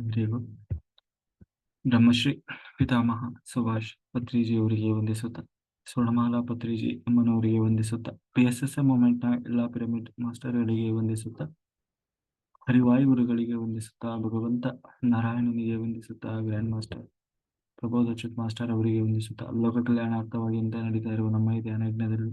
Very Brahmashri ಪಿತಾಮಹ ಸುಭಾಷ್ ಪತ್ರಿಜಿಯವರಿಗೆ ವಂದಿಸುತ್ತ ಸ್ವರ್ಣಮಾಲಾ ಪತ್ರಿಜಿ ಅಮ್ಮನವರಿಗೆ ವಂದಿಸುತ್ತಾ ಪಿ ಎಸ್ ಎಸ್ ಎ ಮೂಮೆಂಟ್ನ ಎಲ್ಲಾ ಪಿರಮಿಡ್ ಮಾಸ್ಟರ್ಗಳಿಗೆ ವಂದಿಸುತ್ತ ಹರಿವಾಯು ಗುರುಗಳಿಗೆ ವಂದಿಸುತ್ತಾ ಭಗವಂತ ನಾರಾಯಣನಿಗೆ ವಂದಿಸುತ್ತಾ ಗ್ರ್ಯಾಂಡ್ ಮಾಸ್ಟರ್ ಪ್ರಬೋಧಚಿತ್ ಮಾಸ್ಟರ್ ಅವರಿಗೆ ವಂದಿಸುತ್ತಾ ಲೋಕ ಕಲ್ಯಾಣಾರ್ಥವಾಗಿ ಅಂತ ನಡೀತಾ ಇರುವ ನಮ್ಮ ಈ ಧ್ಯಾನ ಯಜ್ಞದಲ್ಲಿ?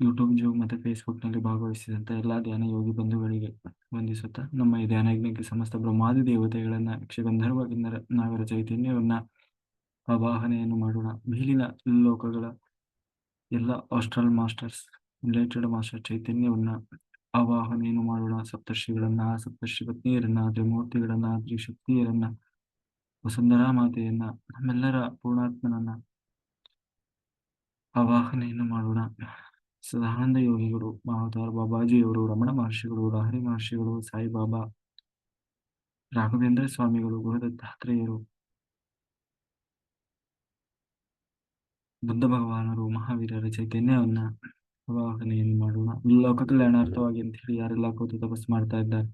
ಯೂಟ್ಯೂಬ್, ಜೂಮ್ ಮತ್ತೆ ಫೇಸ್ಬುಕ್ನಲ್ಲಿ ಭಾಗವಹಿಸಿದಂತ ಎಲ್ಲಾ ಧ್ಯಾನ ಯೋಗಿ ಬಂಧುಗಳಿಗೆ ವಂದಿಸುತ್ತಾ ನಮ್ಮ ಈ ಧ್ಯಾನ ಯಜ್ಞಕ್ಕೆ ಸಮಸ್ತ ಬ್ರಹ್ಮಾದಿ ದೇವತೆಗಳನ್ನ, ಯಕ್ಷಗಂಧರ್ವ ಕಿನ್ನರ ನಾಗರ ಚೈತನ್ಯವನ್ನ ಆವಾಹನೆಯನ್ನು ಮಾಡೋಣ. ಮೇಲಿನ ಲೋಕಗಳ ಎಲ್ಲ ಆಸ್ಟ್ರಲ್ ಮಾಸ್ಟರ್ಸ್, ರಿಲೇಟೆಡ್ ಮಾಸ್ಟರ್ ಚೈತನ್ಯವನ್ನ ಆವಾಹನೆಯನ್ನು ಮಾಡೋಣ. ಸಪ್ತರ್ಷಿಗಳನ್ನ ಸಪ್ತರ್ಷಿ ಪತ್ನಿಯರನ್ನ ತ್ರಿಮೂರ್ತಿಗಳನ್ನ, ತ್ರಿಶಕ್ತಿಯರನ್ನ, ವಸುಂಧರಾ ಮಾತೆಯನ್ನ, ನಮ್ಮೆಲ್ಲರ ಪೂರ್ಣಾತ್ಮನನ್ನ ಆವಾಹನೆಯನ್ನು ಮಾಡೋಣ. ಸದಾನಂದ ಯೋಗಿಗಳು ಮಹಾತಾರ ಬಾಬಾಜಿಯವರು, ರಮಣ ಮಹರ್ಷಿಗಳು, ಲಹರಿ ಮಹರ್ಷಿಗಳು, ಸಾಯಿಬಾಬಾ, ರಾಘವೇಂದ್ರ ಸ್ವಾಮಿಗಳು, ಗುರುದತ್ತಾತ್ರೇಯರು, ಬುದ್ಧ ಭಗವಾನರು, ಮಹಾವೀರರ ಚೈತನ್ಯವನ್ನ ಅವಾಹನೆಯನ್ನು ಮಾಡೋಣ. ಲೋಕ ಕಲ್ಯಾಣಾರ್ಥವಾಗಿ ಅಂತ ಹೇಳಿ ಯಾರೆಲ್ಲ ಕೂತು ತಪಸ್ಸು ಮಾಡ್ತಾ ಇದ್ದಾರೆ,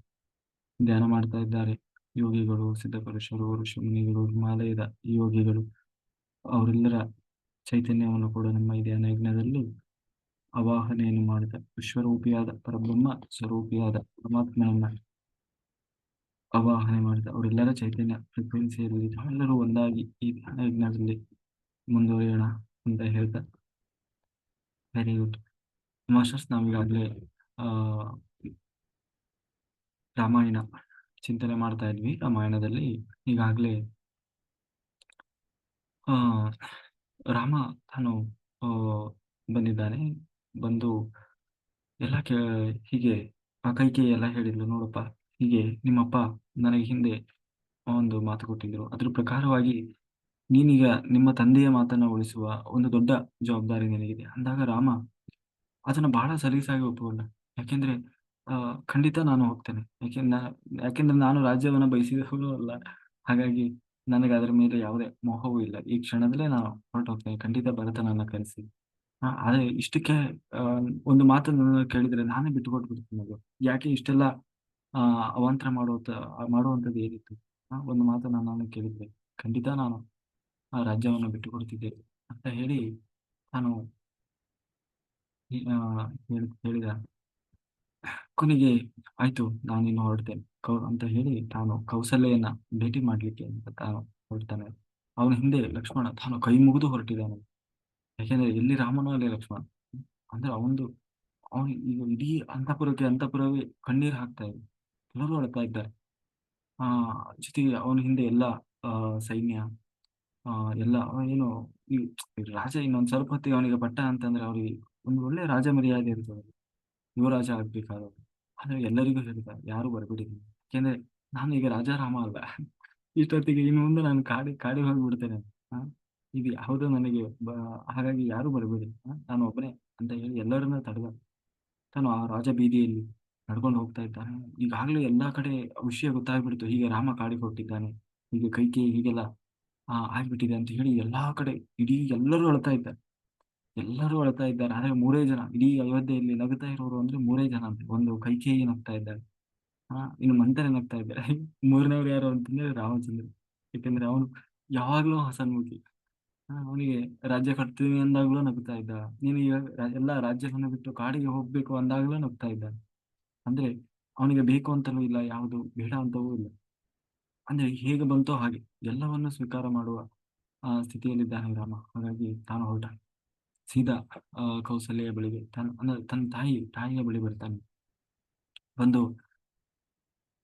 ಧ್ಯಾನ ಮಾಡ್ತಾ ಇದ್ದಾರೆ. ಯೋಗಿಗಳು, ಸಿದ್ಧಪುರುಷರು, ಋಷಿಮುನಿಗಳು, ಹಿಮಾಲಯದ ಯೋಗಿಗಳು, ಅವರೆಲ್ಲರ ಚೈತನ್ಯವನ್ನು ಕೂಡ ನಮ್ಮ ಈ ಧ್ಯಾನ ಯಜ್ಞದಲ್ಲಿ ಆವಾಹನೆಯನ್ನು ಮಾಡಿದ ವಿಶ್ವರೂಪಿಯಾದ ಪರಬ್ರಹ್ಮ, ಸ್ವರೂಪಿಯಾದ ಪರಮಾತ್ಮನನ್ನ ಅವಾಹನೆ ಮಾಡಿದ ಅವರೆಲ್ಲರ ಚೈತನ್ಯ ಫ್ರೀಕ್ವೆನ್ಸಿಯಲ್ಲಿ ಎಲ್ಲರೂ ಒಂದಾಗಿ ಈ ಧ್ಯಾನ ಯಜ್ಞದಲ್ಲಿ ಮುಂದುವರಿಯೋಣ ಅಂತ ಹೇಳ್ತಾ ವೆರಿ ಗುಡ್ ಮಾಸ್ಟರ್ಸ್, ನಾವೀಗಾಗಲೇ, ಆ, ರಾಮಾಯಣ ಚಿಂತನೆ ಮಾಡ್ತಾ ಇದ್ವಿ. ರಾಮಾಯಣದಲ್ಲಿ ಈಗಾಗಲೇ, ಆ, ರಾಮ ತಾನು ಬಂದಿದ್ದಾನೆ. ಬಂದು ಎಲ್ಲ ಕೇ, ಹೀಗೆ ಆ ಕೈಕೆ ಎಲ್ಲ ಹೇಳಿದ್ಲು, ನೋಡಪ್ಪ, ಹೀಗೆ ನಿಮ್ಮಪ್ಪ ನನಗೆ ಹಿಂದೆ ಒಂದು ಮಾತು ಕೊಟ್ಟಿದ್ರು. ಅದ್ರ ಪ್ರಕಾರವಾಗಿ ನೀನೀಗ ನಿಮ್ಮ ತಂದೆಯ ಮಾತನ್ನ ಉಳಿಸುವ ಒಂದು ದೊಡ್ಡ ಜವಾಬ್ದಾರಿ ನಿನಗಿದೆ. ಅಂದಾಗ ರಾಮ ಅದನ್ನ ಬಹಳ ಸಲೀಸಾಗಿ ಒಪ್ಪಿಕೊಂಡ. ಯಾಕೆಂದ್ರೆ, ಆ, ಖಂಡಿತ ನಾನು ಹೋಗ್ತೇನೆ. ಯಾಕೆಂದ್ರೆ ಯಾಕೆಂದ್ರೆ ನಾನು ರಾಜ್ಯವನ್ನ ಬಯಸಿದವನು ಅಲ್ಲ. ಹಾಗಾಗಿ ನನಗೆ ಅದರ ಮೇಲೆ ಯಾವುದೇ ಮೋಹವೂ ಇಲ್ಲ. ಈ ಕ್ಷಣದಲ್ಲೇ ನಾನು ಹೊರಟು ಹೋಗ್ತೇನೆ ಖಂಡಿತ ಭರತನನ್ನ ಕರೆಸಿ. ಆದ್ರೆ ಇಷ್ಟಕ್ಕೆ ಒಂದು ಮಾತನ್ನು ಕೇಳಿದ್ರೆ ನಾನೇ ಬಿಟ್ಟು ಕೊಟ್ಬಿಡ್ತೀನಿ ಅದು. ಯಾಕೆ ಇಷ್ಟೆಲ್ಲ ಅವಾಂತರ ಮಾಡುವಂತ ಮಾಡುವಂಥದ್ದು ಏನಿತ್ತು ಒಂದು ಮಾತನ್ನ ನಾನು ಕೇಳಿದ್ರೆ ಖಂಡಿತ ನಾನು ಆ ರಾಜ್ಯವನ್ನು ಬಿಟ್ಟು ಕೊಡ್ತಿದ್ದೆ ಅಂತ ಹೇಳಿ ನಾನು ಹೇಳಿದ ಕೊನೆಗೆ ಆಯ್ತು, ನಾನಿನ್ನು ಹೊರಡ್ತೇನೆ. ಕೌ, ಅಂತ ಹೇಳಿ ತಾನು ಕೌಸಲ್ಯನ ಭೇಟಿ ಮಾಡ್ಲಿಕ್ಕೆ ಅಂತ ತಾನು ಹೊರಡ್ತಾನೆ. ಅವನ ಹಿಂದೆ ಲಕ್ಷ್ಮಣ ತಾನು ಕೈ ಮುಗಿದು ಹೊರಟಿದ್ದಾನೆ. ಯಾಕೆಂದ್ರೆ ಎಲ್ಲಿ ರಾಮನೋ, ಅಲ್ಲಿ ಲಕ್ಷ್ಮಣ ಅಂದ್ರೆ ಅವನದು ಅವನು ಈಗ ಇಡೀ ಅಂತಪುರಕ್ಕೆ ಅಂತಃಪುರವೇ ಕಣ್ಣೀರ್ ಹಾಕ್ತಾ ಇದೆ ಎಲ್ಲರೂ ಅಳ್ತಾ ಇದ್ದಾರೆ. ಆ, ಜೊತೆಗೆ ಅವನ ಹಿಂದೆ ಎಲ್ಲ ಸೈನ್ಯ, ಆ, ಎಲ್ಲ ಏನು, ಈ ರಾಜ ಇನ್ನೊಂದ್ ಸ್ವಲ್ಪ ಹೊತ್ತಿಗೆ ಅವನಿಗೆ ಪಟ್ಟ ಅಂತಂದ್ರೆ ಅವ್ರಿಗೆ ಒಂದು ಒಳ್ಳೆ ರಾಜ ಮರ್ಯಾದೆ ಇರ್ತದೆ ಯುವರಾಜ ಆಗ್ಬೇಕಾದವರು. ಆದ್ರೆ ಎಲ್ಲರಿಗೂ ಹೇಳ್ತಾರೆ, ಯಾರು ಬರಬೇಡಿ ಯಾಕೆಂದ್ರೆ ನಾನು ಈಗ ರಾಜಾರಾಮ ಅಲ್ಲ ಇಷ್ಟೊತ್ತಿಗೆ ಇನ್ನು ಮುಂದೆ ನಾನು ಕಾಡಿ ಕಾಡಿ ಕಾಡಿಗೆ ಹೋಗ್ಬಿಡ್ತೇನೆ ಇದು ಯಾವುದು ನನಗೆ ಹಾಗಾಗಿ ಯಾರು ಬರಬೇಡಿ. ನಾನು ಒಬ್ಬನೇ ಅಂತ ಹೇಳಿ ಎಲ್ಲರನ್ನ ತಡೆದ. ತಾನು ಆ ರಾಜ ಬೀದಿಯಲ್ಲಿ ನಡ್ಕೊಂಡು ಹೋಗ್ತಾ ಇದ್ದಾನೆ. ಈಗಾಗಲೇ ಎಲ್ಲಾ ಕಡೆ ವಿಷಯ ಗೊತ್ತಾಗ್ಬಿಡ್ತು. ಹೀಗೆ ರಾಮ ಕಾಡಿ ಕೊಟ್ಟಿದ್ದಾನೆ ಹೀಗೆ ಕೈಕೇಯಿ ಹೀಗೆಲ್ಲ, ಆ, ಆಗ್ಬಿಟ್ಟಿದೆ ಅಂತ ಹೇಳಿ ಎಲ್ಲಾ ಕಡೆ ಇಡೀ ಎಲ್ಲರೂ ಅಳ್ತಾ ಇದ್ದಾರೆ. ಎಲ್ಲರೂ ಅಳ್ತಾ ಇದ್ದಾರೆ. ಆದ್ರೆ ಮೂರೇ ಜನ, ಇಡೀ ಅಯೋಧ್ಯೆಯಲ್ಲಿ ನಗುತ್ತಾ ಇರೋರು ಅಂದ್ರೆ ಮೂರೇ ಜನ ಅಂತ. ಒಂದು ಕೈಕೇಯಿ ನಗ್ತಾ ಇದ್ದಾರೆ. ಆ ಇನ್ನು ಮಂತ್ರ ನಗ್ತಾ ಇದ್ದಾರೆ. ಮೂರನೇವ್ರು ಯಾರು ಅಂತಂದ್ರೆ ರಾಮಚಂದ್ರ ಯಾಕಂದ್ರೆ ಅವನು ಯಾವಾಗ್ಲೂ ಹಸನ್ಮುಖಿ. ಆ, ಅವನಿಗೆ ರಾಜ್ಯ ಕಟ್ತೀನಿ ಅಂದಾಗ್ಲೂ ನಗ್ತಾ ಇದ್ದ ನೀನು ಎಲ್ಲಾ ರಾಜ್ಯವನ್ನು ಬಿಟ್ಟು ಕಾಡಿಗೆ ಹೋಗ್ಬೇಕು ಅಂದಾಗ್ಲೂ ನಗ್ತಾ ಇದ್ದ ಅಂದ್ರೆ ಅವನಿಗೆ ಬೇಕು ಅಂತಲೂ ಇಲ್ಲ ಯಾವುದು ಬೇಡ ಅಂತವೂ ಇಲ್ಲ. ಅಂದ್ರೆ ಹೇಗೆ ಬಂತೋ ಹಾಗೆ ಎಲ್ಲವನ್ನು ಸ್ವೀಕಾರ ಮಾಡುವ ಆ ಸ್ಥಿತಿಯಲ್ಲಿದ್ದಾನೆ ರಾಮ. ಹಾಗಾಗಿ ತಾನು ಹೊರಟ. ಸೀದಾ ಆ ಕೌಸಲ್ಯ ಬಳಿಗೆ ತನ್ನ ಅಂದ್ರೆ ತನ್ನ ತಾಯಿ ತಾಯಿಯ ಬಳಿ ಬರ್ತಾನೆ. ಬಂದು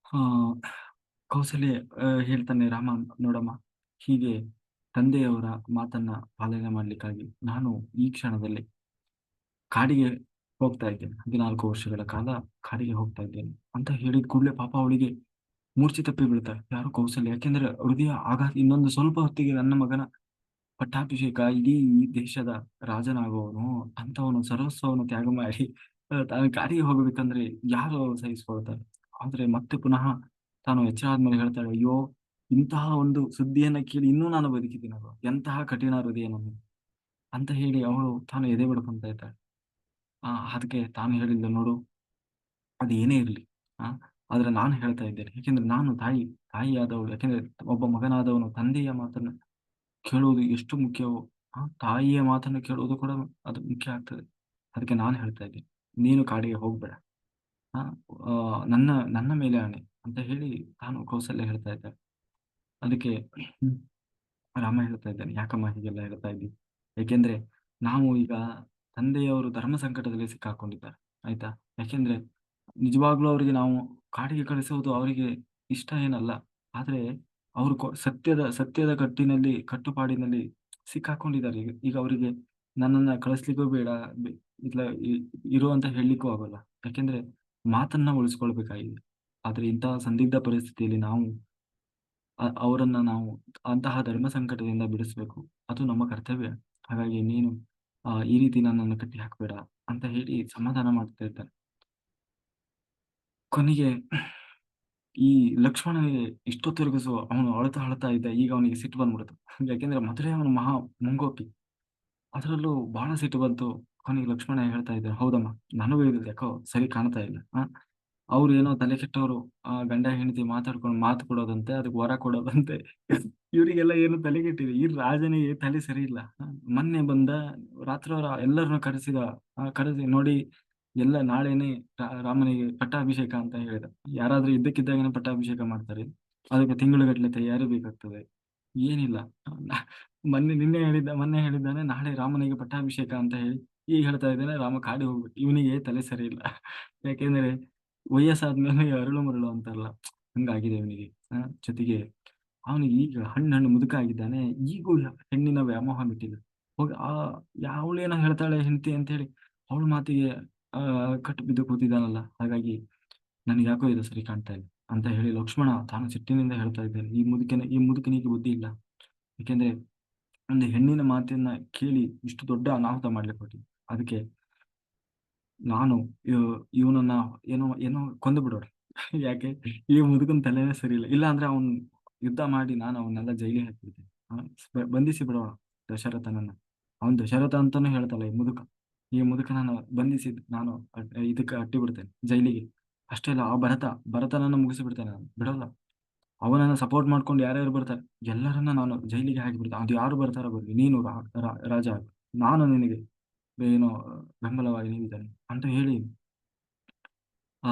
ಆ ಕೌಸಲ್ಯ ಹೇಳ್ತಾನೆ ರಾಮ ನೋಡಮ್ಮ ಹೀಗೆ ತಂದೆಯವರ ಮಾತನ್ನ ಪಾಲನೆ ಮಾಡ್ಲಿಕ್ಕಾಗಿ ನಾನು ಈ ಕ್ಷಣದಲ್ಲಿ ಕಾಡಿಗೆ ಹೋಗ್ತಾ ಇದ್ದೇನೆ. ಹದಿನಾಲ್ಕು ವರ್ಷಗಳ ಕಾಲ ಕಾಡಿಗೆ ಹೋಗ್ತಾ ಇದ್ದೇನೆ ಅಂತ ಹೇಳಿದ ಕೂಡಲೇ ಪಾಪ ಅವಳಿಗೆ ಮೂರ್ಛೆ ತಪ್ಪಿ ಬೀಳ್ತಾರೆ ಯಾರು ಕೌಶಲ್ಯ? ಯಾಕೆಂದ್ರೆ ಹೃದಯ ಆಘಾತ ಇನ್ನೊಂದು ಸ್ವಲ್ಪ ಹೊತ್ತಿಗೆ ನನ್ನ ಮಗನ ಪಟ್ಟಾಭಿಷೇಕ ಇಡೀ ಈ ದೇಶದ ರಾಜನಾಗುವವನು ಅಂತವನು ಸರ್ವಸ್ವವನ್ನು ತ್ಯಾಗ ಮಾಡಿ ತಾನು ಕಾಡಿಗೆ ಹೋಗ್ಬೇಕಂದ್ರೆ ಯಾರು ಸಹಿಸ್ಕೊಳ್ತಾರೆ? ಆದ್ರೆ ಮತ್ತೆ ಪುನಃ ತಾನು ಎಚ್ಚರ ಆದ್ಮೇಲೆ ಹೇಳ್ತಾಳೆ, ಅಯ್ಯೋ ಇಂತಹ ಒಂದು ಸುದ್ದಿಯನ್ನ ಕೇಳಿ ಇನ್ನೂ ನಾನು ಬದುಕಿದ್ದೀನಲ್ವ ಎಂತಹ ಕಠಿಣ ಹೃದಯ ನನ್ನ ಅಂತ ಹೇಳಿ ಅವಳು ತಾನು ಎದೆ ಬಡ್ಕೊಂತ ಇದ್ದಾಳೆ. ಆ, ಅದಕ್ಕೆ ತಾನು ಹೇಳಿದ್ಲು ನೋಡು, ಅದು ಏನೇ ಇರಲಿ ಆದ್ರೆ ನಾನು ಹೇಳ್ತಾ ಇದ್ದೇನೆ. ಯಾಕೆಂದ್ರೆ ನಾನು ತಾಯಿ, ತಾಯಿಯಾದವಳು, ಯಾಕೆಂದ್ರೆ ಒಬ್ಬ ಮಗನಾದವನು ತಂದೆಯ ಮಾತನ್ನ ಕೇಳುವುದು ಎಷ್ಟು ಮುಖ್ಯವೋ, ಆ, ತಾಯಿಯ ಮಾತನ್ನು ಕೇಳುವುದು ಕೂಡ ಅದು ಮುಖ್ಯ ಆಗ್ತದೆ. ಅದಕ್ಕೆ ನಾನು ಹೇಳ್ತಾ ಇದ್ದೀನಿ. ನೀನು ಕಾಡಿಗೆ ಹೋಗ್ಬೇಡ. ಆ ನನ್ನ ನನ್ನ ಮೇಲೆ ಆಣೆ ಅಂತ ಹೇಳಿ ತಾನು ಕೌಸಲ್ಯ ಹೇಳ್ತಾ ಇದ್ದಾರೆ ಅದಕ್ಕೆ ರಾಮ ಹೇಳ್ತಾ ಇದ್ದಾನೆ. ಯಾಕಮ್ಮ ಹೀಗೆಲ್ಲ ಹೇಳ್ತಾ ಇದ್ದಿ? ಏಕೆಂದ್ರೆ ನಾವು ಈಗ ತಂದೆಯವರು ಧರ್ಮ ಸಂಕಟದಲ್ಲಿ ಸಿಕ್ಕಾಕೊಂಡಿದ್ದಾರೆ, ಆಯ್ತಾ? ಯಾಕೆಂದ್ರೆ ನಿಜವಾಗ್ಲೂ ಅವರಿಗೆ ನಾವು ಕಾಡಿಗೆ ಕಳಿಸೋದು ಅವರಿಗೆ ಇಷ್ಟ ಏನಲ್ಲ. ಆದ್ರೆ ಅವರು ಸತ್ಯದ ಸತ್ಯದ ಕಟ್ಟಿನಲ್ಲಿ, ಕಟ್ಟುಪಾಡಿನಲ್ಲಿ ಸಿಕ್ಕಾಕೊಂಡಿದ್ದಾರೆ. ಈಗ ಈಗ ಅವರಿಗೆ ನನ್ನನ್ನ ಕಳಿಸ್ಲಿಕ್ಕೂ ಬೇಡ ಇಲ್ಲ ಇರು ಅಂತ ಹೇಳಲಿಕ್ಕೂ ಆಗೋಲ್ಲ. ಯಾಕೆಂದ್ರೆ ಮಾತನ್ನ ಉಳಿಸ್ಕೊಳ್ಬೇಕಾಗಿದೆ. ಆದ್ರೆ ಇಂತಹ ಸಂದಿಗ್ಧ ಪರಿಸ್ಥಿತಿಯಲ್ಲಿ ನಾವು ಅವರನ್ನ ನಾವು ಅಂತಹ ಧರ್ಮ ಸಂಕಟದಿಂದ ಬಿಡಿಸ್ಬೇಕು. ಅದು ನಮ್ಮ ಕರ್ತವ್ಯ. ಹಾಗಾಗಿ ನೀನು ಈ ರೀತಿ ನನ್ನನ್ನು ಕಟ್ಟಿ ಹಾಕಬೇಡ ಅಂತ ಹೇಳಿ ಸಮಾಧಾನ ಮಾಡ್ತಾ ಇದ್ದಾನೆ ಕೊನೆಗೆ ಈ ಲಕ್ಷ್ಮಣನಿಗೆ ಇಷ್ಟೊತ್ತವರೆಗೂ ಸೊ ಅವನು ಅಳತಾ ಅಳತಾ ಇದ್ದ. ಈಗ ಅವನಿಗೆ ಸಿಟ್ಟು ಬಂದ್ಬಿಡುತ್ತೆ ಯಾಕೆಂದ್ರೆ ಮೊದಲೇ ಅವನು ಮಹಾ ಮುಂಗೋಪಿ. ಅದರಲ್ಲೂ ಬಹಳ ಸಿಟ್ಟು ಬಂತು. ಕೊನೆಗೆ ಲಕ್ಷ್ಮಣ ಹೇಳ್ತಾ ಇದ್ದ, ಹೌದಮ್ಮ, ನನಗೂ ಇದು ಯಾಕೋ ಸರಿ ಕಾಣ್ತಾ ಇಲ್ಲ. ಅವ್ರು ಏನೋ ತಲೆ ಕೆಟ್ಟವ್ರು, ಆ ಗಂಡ ಹೆಂಡತಿ ಮಾತಾಡ್ಕೊಂಡು ಮಾತು ಕೊಡೋದಂತೆ, ಅದಕ್ಕೆ ವರ ಕೊಡೋದಂತೆ. ಇವರಿಗೆಲ್ಲ ಏನು ತಲೆ ಕೆಟ್ಟಿದೆ? ಈ ರಾಜನಿಗೆ ತಲೆ ಸರಿ ಇಲ್ಲ. ಮೊನ್ನೆ ಬಂದ ರಾತ್ರಿ ಎಲ್ಲರನ್ನು ಕರೆಸಿದ ಕರೆಸಿ ನೋಡಿ, ಎಲ್ಲ ನಾಳೆನೆ ರಾಮನಿಗೆ ಪಟ್ಟಾಭಿಷೇಕ ಅಂತ ಹೇಳಿದ. ಯಾರಾದ್ರೂ ಇದ್ದಕ್ಕಿದ್ದಾಗನೇ ಪಟ್ಟಾಭಿಷೇಕ ಮಾಡ್ತಾರೆ. ಅದಕ್ಕೆ ತಿಂಗಳುಗಟ್ಟಲೆ ತಯಾರಿ ಬೇಕಾಗ್ತದೆ. ಏನಿಲ್ಲ. ಮೊನ್ನೆ ನಿನ್ನೆ ಹೇಳಿದ್ದ, ಮೊನ್ನೆ ಹೇಳಿದ್ದಾನೆ, ನಾಳೆ ರಾಮನಿಗೆ ಪಟ್ಟಾಭಿಷೇಕ ಅಂತ ಹೇಳಿ ಈಗ ಹೇಳ್ತಾ ಇದ್ದಾನೆ, ರಾಮ ಕಾಡಿ ಹೋಗ್ಬಿಟ್ಟು, ಇವನಿಗೆ ತಲೆ ಸರಿ ಇಲ್ಲ. ಯಾಕೆಂದ್ರೆ ವಯಸ್ಸಾದ್ಮೇಲೆ ಅರಳು ಮರಳು ಅಂತಾರಲ್ಲ, ಹಂಗಾಗಿದೆ ಅವನಿಗೆ. ಜೊತೆಗೆ ಅವನಿಗೆ ಈಗ ಹಣ್ಣು ಹಣ್ಣು ಮುದುಕ ಆಗಿದ್ದಾನೆ ಈಗೂ ಹೆಣ್ಣಿನ ವ್ಯಾಮೋಹ ಬಿಟ್ಟಿಲ್ಲ ಹೋಗಿ, ಆ, ಯಾವಳೇನ ಹೇಳ್ತಾಳೆ ಹೆಂಡತಿ ಅಂತ ಹೇಳಿ ಅವಳ ಮಾತಿಗೆ, ಆ ಕಟ್ಟು ಬಿದ್ದು ಕೂತಿದ್ದಾನಲ್ಲ. ಹಾಗಾಗಿ ನನಗೆ ಯಾಕೋ ಇದು ಸರಿ ಕಾಣ್ತಾ ಇಲ್ಲ ಅಂತ ಹೇಳಿ ಲಕ್ಷ್ಮಣ ತಾನು ಸಿಟ್ಟಿನಿಂದ ಹೇಳ್ತಾ ಇದ್ದಾನೆ, ಈ ಮುದುಕನ, ಈ ಮುದುಕನಿಗೆ ಬುದ್ಧಿ ಇಲ್ಲ. ಯಾಕೆಂದ್ರೆ ಒಂದು ಹೆಣ್ಣಿನ ಮಾತನ್ನ ಕೇಳಿ ಇಷ್ಟು ದೊಡ್ಡ ಅನಾಹುತ ಮಾಡ್ಲಿಕ್ಕೆ ಅದಕ್ಕೆ ನಾನು ಇವನನ್ನ ಏನೋ ಏನೋ ಕೊಂದು ಬಿಡೋರು. ಯಾಕೆ? ಈ ಮುದುಕನ ತಲೆನೇ ಸರಿ ಇಲ್ಲ ಇಲ್ಲ ಅಂದ್ರೆ ಅವ್ನ್ ಯುದ್ಧ ಮಾಡಿ ನಾನು ಅವನ್ನೆಲ್ಲ ಜೈಲಿಗೆ ಹಾಕ್ಬಿಡ್ತೀನಿ. ಬಂಧಿಸಿ ಬಿಡೋಣ ದಶರಥನನ್ನ. ಅವನ್ ದಶರಥ ಅಂತಾನು ಹೇಳ್ತಲ್ಲ ಈ ಮುದುಕ. ಈ ಮುದುಕನನ್ನ ಬಂಧಿಸಿ ನಾನು ಇದಕ್ಕೆ ಅಟ್ಟಿ ಬಿಡ್ತೇನೆ, ಜೈಲಿಗೆ. ಅಷ್ಟೇ ಅಲ್ಲ, ಆ ಭರತ, ಭರತನನ್ನ ಮುಗಿಸಿ ಬಿಡ್ತೇನೆ ನಾನು ಬಿಡೋಲ್ಲ. ಅವನನ್ನ ಸಪೋರ್ಟ್ ಮಾಡ್ಕೊಂಡು ಯಾರ್ಯಾರು ಬರ್ತಾರೆ? ಎಲ್ಲರನ್ನ ನಾನು ಜೈಲಿಗೆ ಹಾಕಿಬಿಡ್ತೇನೆ. ಅದು ಯಾರು ಬರ್ತಾರೋ ಬರ್ಲಿ ನೀನು ರಾಜ. ನಾನು ನಿನಗೆ ಏನೋ, ಬೆಂಬಲವಾಗಿ ನಿಂತಿದ್ದಾನೆ ಅಂತ ಹೇಳಿ, ಆ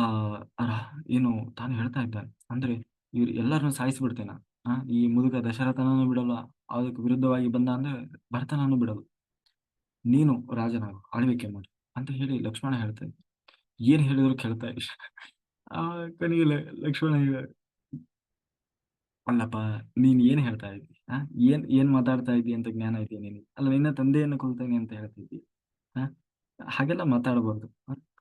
ಏನು ತಾನು ಹೇಳ್ತಾ ಇದ್ದಾನೆ. ಅಂದ್ರೆ ಇವ್ರು ಎಲ್ಲರನ್ನು ಸಾಯಿಸಿಬಿಡ್ತೇನೆ ಆ, ಈ ಮುದುಕ ದಶರಥನನ್ನು ಬಿಡಲ್ಲ, ಅದಕ್ಕೆ ವಿರುದ್ಧವಾಗಿ ಬಂದ ಅಂದ್ರೆ ಭರತನನ್ನು ಬಿಡಲು ನೀನು ರಾಜನಾಗು, ಆಳ್ವಿಕೆ ಮಾಡು ಅಂತ ಹೇಳಿ ಲಕ್ಷ್ಮಣ ಹೇಳ್ತಾ ಇದ್ದ ಏನ್ ಹೇಳಿದ್ರು ಕೇಳ್ತಾ ಇಲ್ಲ. ಆ ಕೊನೆಗೆ ಲ- ಲಕ್ಷ್ಮಣ ಅಲ್ಲಪ್ಪ, ನೀನ್ ಏನ್ ಹೇಳ್ತಾ ಇದ್ದಿ? ಆ, ಏನ್ ಏನ್ ಮಾತಾಡ್ತಾ ಇದ್ದಿ ಅಂತ ಜ್ಞಾನ ಇದೆಯಾ ನೀನು ಅಲ್ಲ, ನಿನ್ನ ತಂದೆಯನ್ನು ಕೊಲ್ತಾನೆ ಅಂತ ಹೇಳ್ತಾ ಇದ್ದಿ ಆ ಹಾಗೆಲ್ಲ ಮಾತಾಡಬಾರ್ದು?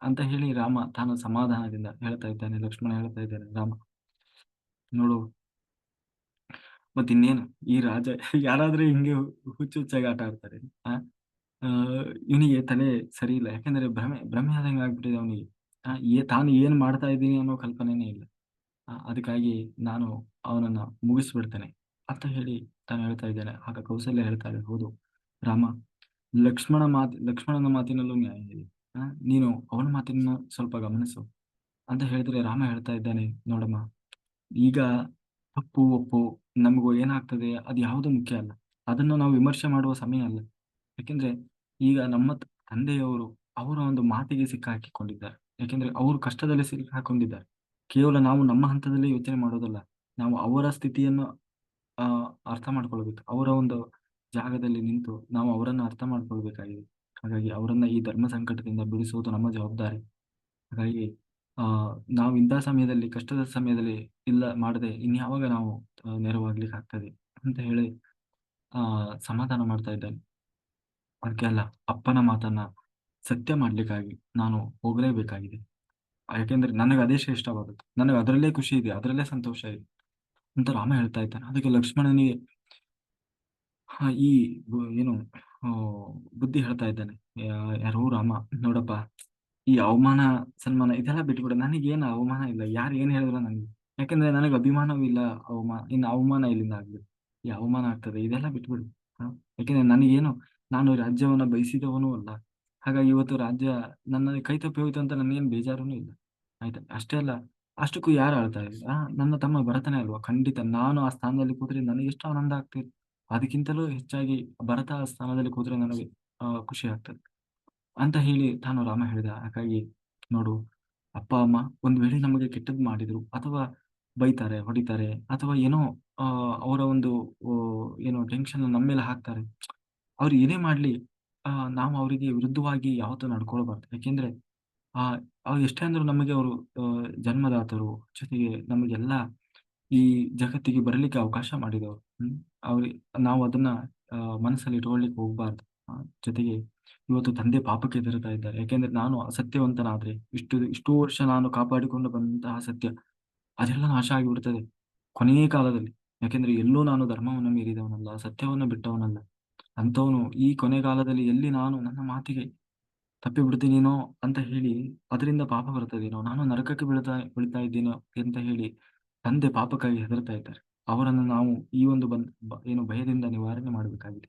ಅಂತ ಹೇಳಿ ರಾಮ ತಾನು ಸಮಾಧಾನದಿಂದ ಹೇಳ್ತಾ ಇದ್ದಾನೆ, ಲಕ್ಷ್ಮಣ ಹೇಳ್ತಾ ಇದ್ದಾನೆ, ರಾಮ. ನೋಡು. ಮತ್ತಿನ್ನೇನು? ಈ ರಾಜ ಯಾರಾದ್ರೂ ಹಿಂಗೆ ಹುಚ್ಚು ಹುಚ್ಚಾಗಿ ಆಟ ಆಡ್ತಾರೆ. ಆ, ಇವನಿಗೆ ತಲೆ ಸರಿ ಇಲ್ಲ. ಯಾಕಂದ್ರೆ ಭ್ರಮೆ ಭ್ರಮೆ ಆದಂಗೆ ಆಗ್ಬಿಟ್ಟಿದೆ ಅವನಿಗೆ. ಏ, ತಾನು ಏನ್ ಮಾಡ್ತಾ ಇದ್ದೀನಿ ಅನ್ನೋ ಕಲ್ಪನೆನೇ ಇಲ್ಲ. ಅದಕ್ಕಾಗಿ ನಾನು ಅವನನ್ನ ಮುಗಿಸ್ಬಿಡ್ತೇನೆ ಅಂತ ಹೇಳಿ ತಾನು ಹೇಳ್ತಾ ಇದ್ದೇನೆ. ಆಗ ಕೌಸಲ್ಯ ಹೇಳ್ತಾರೆ ಹೌದು, ರಾಮ ಲಕ್ಷ್ಮಣ ಮಾತು, ಲಕ್ಷ್ಮಣನ ಮಾತಿನಲ್ಲೂ ನ್ಯಾಯ ಇದೆ. ನೀನು ಅವನ ಮಾತಿನ ಸ್ವಲ್ಪ ಗಮನಿಸು. ಅಂತ ಹೇಳಿದ್ರೆ ರಾಮ ಹೇಳ್ತಾ ಇದ್ದಾನೆ, ನೋಡಮ್ಮ, ಈಗ ತಪ್ಪು, ಒಪ್ಪು, ನಮಗೂ ಏನಾಗ್ತದೆ, ಅದು ಯಾವುದು ಮುಖ್ಯ ಅಲ್ಲ. ಅದನ್ನು ನಾವು ವಿಮರ್ಶೆ ಮಾಡುವ ಸಮಯ ಅಲ್ಲ. ಯಾಕೆಂದ್ರೆ ಈಗ ನಮ್ಮ ತಂದೆಯವರು ಅವರ ಒಂದು ಮಾತಿಗೆ ಸಿಕ್ಕಾಕಿಕೊಂಡಿದ್ದಾರೆ. ಯಾಕೆಂದ್ರೆ ಅವರು ಕಷ್ಟದಲ್ಲಿ ಸಿಕ್ಕಾಕೊಂಡಿದ್ದಾರೆ. ಕೇವಲ ನಾವು ನಮ್ಮ ಹಂತದಲ್ಲಿ ಯೋಚನೆ ಮಾಡೋದಲ್ಲ. ನಾವು ಅವರ ಸ್ಥಿತಿಯನ್ನು ಅರ್ಥ ಮಾಡ್ಕೊಳ್ಬೇಕು. ಅವರ ಒಂದು ಜಾಗದಲ್ಲಿ ನಿಂತು ನಾವು ಅವರನ್ನು ಅರ್ಥ ಮಾಡ್ಕೊಳ್ಬೇಕಾಗಿದೆ. ಹಾಗಾಗಿ ಅವರನ್ನ ಈ ಧರ್ಮ ಸಂಕಟದಿಂದ ಬಿಡಿಸುವುದು ನಮ್ಮ ಜವಾಬ್ದಾರಿ. ಹಾಗಾಗಿ, ಆ, ನಾವು ಇಂಥ ಸಮಯದಲ್ಲಿ, ಕಷ್ಟದ ಸಮಯದಲ್ಲಿ ಇಲ್ಲ, ಮಾಡದೆ ಇನ್ಯಾವಾಗ ನಾವು ನೆರವಾಗ್ಲಿಕ್ಕೆ ಆಗ್ತದೆ ಅಂತ ಹೇಳಿ, ಆ, ಸಮಾಧಾನ ಮಾಡ್ತಾ ಇದ್ದಾನೆ. ಅದಕ್ಕೆ ಅಲ್ಲ, ಅಪ್ಪನ ಮಾತನ್ನ ಸತ್ಯ ಮಾಡ್ಲಿಕ್ಕಾಗಿ ನಾನು ಹೋಗಲೇಬೇಕಾಗಿದೆ. ಯಾಕೆಂದ್ರೆ ನನಗೆ ಅದೇ ಶ್ರೇಷ್ಠವಾದದ್ದು. ನನಗೆ ಅದರಲ್ಲೇ ಖುಷಿ ಇದೆ, ಅದರಲ್ಲೇ ಸಂತೋಷ ಇದೆ ಅಂತ ರಾಮ ಹೇಳ್ತಾ ಇದ್ದಾನೆ. ಅದಕ್ಕೆ ಲಕ್ಷ್ಮಣನಿಗೆ ಆ, ಈ ಏನು ಬುದ್ಧಿ ಹೇಳ್ತಾ ಇದ್ದಾನೆ. ಯಾರೋ? ರಾಮ. ನೋಡಪ್ಪ ಈ ಅವಮಾನ ಸನ್ಮಾನ ಇದೆಲ್ಲ ಬಿಟ್ಬಿಡು. ನನಗೇನು ಅವಮಾನ ಇಲ್ಲ. ಯಾರು ಏನ್ ಹೇಳಿದ್ರು ನನಗೆ? ಯಾಕಂದ್ರೆ ನನಗೆ ಅಭಿಮಾನವೂ ಇಲ್ಲ. ಅವಮಾನ ಇನ್ನು ಅವಮಾನ ಇಲ್ಲಿಂದ ಆಗ್ಬೇಕು? ಈ ಅವಮಾನ ಆಗ್ತದೆ. ಇದೆಲ್ಲ ಬಿಟ್ಬಿಡು. ಯಾಕಂದ್ರೆ ನನಗೇನು ನಾನು ರಾಜ್ಯವನ್ನ ಬಯಸಿದವನು ಅಲ್ಲ. ಹಾಗಾಗಿ ಇವತ್ತು ರಾಜ್ಯ ನನ್ನ ಕೈ ತಪ್ಪಿ ಹೋಯ್ತು ಅಂತ ನನಗೇನು ಬೇಜಾರೂ ಇಲ್ಲ. ಆಯ್ತಾ? ಅಷ್ಟೇ ಅಲ್ಲ ಅಷ್ಟಕ್ಕೂ ಯಾರು ಆಳ್ತಾ ಆ ನನ್ನ ತಮ್ಮ ಬರತಾನೆ ಅಲ್ವಾ? ಖಂಡಿತ. ನಾನು ಆ ಸ್ಥಾನದಲ್ಲಿ ಕೂತ್ರೆ ನನಗೆಷ್ಟು ಆನಂದ ಆಗ್ತಿತ್ತು. ಅದಕ್ಕಿಂತಲೂ ಹೆಚ್ಚಾಗಿ ಭರತ ಸ್ಥಾನದಲ್ಲಿ ಕೂತ್ರೆ ನನಗೆ ಖುಷಿ ಆಗ್ತದೆ. ಅಂತ ಹೇಳಿ ತಾನು ರಾಮ ಹೇಳಿದ. ಹಾಗಾಗಿ ನೋಡು ಅಪ್ಪ, ಅಮ್ಮ ಒಂದ್ ವೇಳೆ ನಮಗೆ ಕೆಟ್ಟದ್ದು ಮಾಡಿದ್ರು ಅಥವಾ ಬೈತಾರೆ, ಹೊಡಿತಾರೆ ಅಥವಾ ಏನೋ ಅವರ ಒಂದು ಏನೋ ಟೆನ್ಷನ್ ನಮ್ಮ ಮೇಲೆ ಹಾಕ್ತಾರೆ. ಅವ್ರು ಏನೇ ಮಾಡ್ಲಿ ಆ ನಾವು ಅವರಿಗೆ ವಿರುದ್ಧವಾಗಿ ಯಾವತ್ತೂ ನಡ್ಕೊಳ್ಬಾರ್ದು. ಯಾಕೆಂದ್ರೆ ಆ ಅವ್ರು ಎಷ್ಟೇ ಅಂದ್ರೂ ನಮಗೆ ಅವರು ಜನ್ಮದಾತರು. ಜೊತೆಗೆ ನಮಗೆಲ್ಲ ಈ ಜಗತ್ತಿಗೆ ಬರಲಿಕ್ಕೆ ಅವಕಾಶ ಮಾಡಿದವರು. ಅವ್ರಿ ನಾವು ಅದನ್ನ ಮನಸ್ಸಲ್ಲಿ ಇಟ್ಕೊಳ್ಳಿಕ್ಕೆ ಹೋಗ್ಬಾರ್ದು. ಜೊತೆಗೆ ಇವತ್ತು ತಂದೆ ಪಾಪಕ್ಕೆ ಹೆದರುತ್ತಾ ಇದ್ದಾರೆ. ಯಾಕೆಂದ್ರೆ ನಾನು ಅಸತ್ಯವಂತನಾದ್ರೆ ಇಷ್ಟು ಇಷ್ಟು ವರ್ಷ ನಾನು ಕಾಪಾಡಿಕೊಂಡು ಬಂದಂತಹ ಸತ್ಯ ಅದೆಲ್ಲ ನಾಶ ಆಗಿಬಿಡ್ತದೆ ಕೊನೆಯ ಕಾಲದಲ್ಲಿ. ಯಾಕೆಂದ್ರೆ ಎಲ್ಲೂ ನಾನು ಧರ್ಮವನ್ನು ಮೀರಿದವನಲ್ಲ, ಸತ್ಯವನ್ನು ಬಿಟ್ಟವನಲ್ಲ. ಅಂಥವನು ಈ ಕೊನೆ ಕಾಲದಲ್ಲಿ ಎಲ್ಲಿ ನಾನು ನನ್ನ ಮಾತಿಗೆ ತಪ್ಪಿ ಬಿಡ್ತೀನೇನೋ ಅಂತ ಹೇಳಿ ಅದರಿಂದ ಪಾಪ ಬರ್ತದೇನೋ, ನಾನು ನರಕಕ್ಕೆ ಬೀಳ್ತಾ ಬೀಳ್ತಾ ಇದ್ದೀನೋ ಅಂತ ಹೇಳಿ ತಂದೆ ಪಾಪಕ್ಕಾಗಿ ಹೆದರ್ತಾ ಇದ್ದಾರೆ. ಅವರನ್ನು ನಾವು ಈ ಒಂದು ಬಂದ್ ಏನು ಭಯದಿಂದ ನಿವಾರಣೆ ಮಾಡಬೇಕಾಗಿದೆ.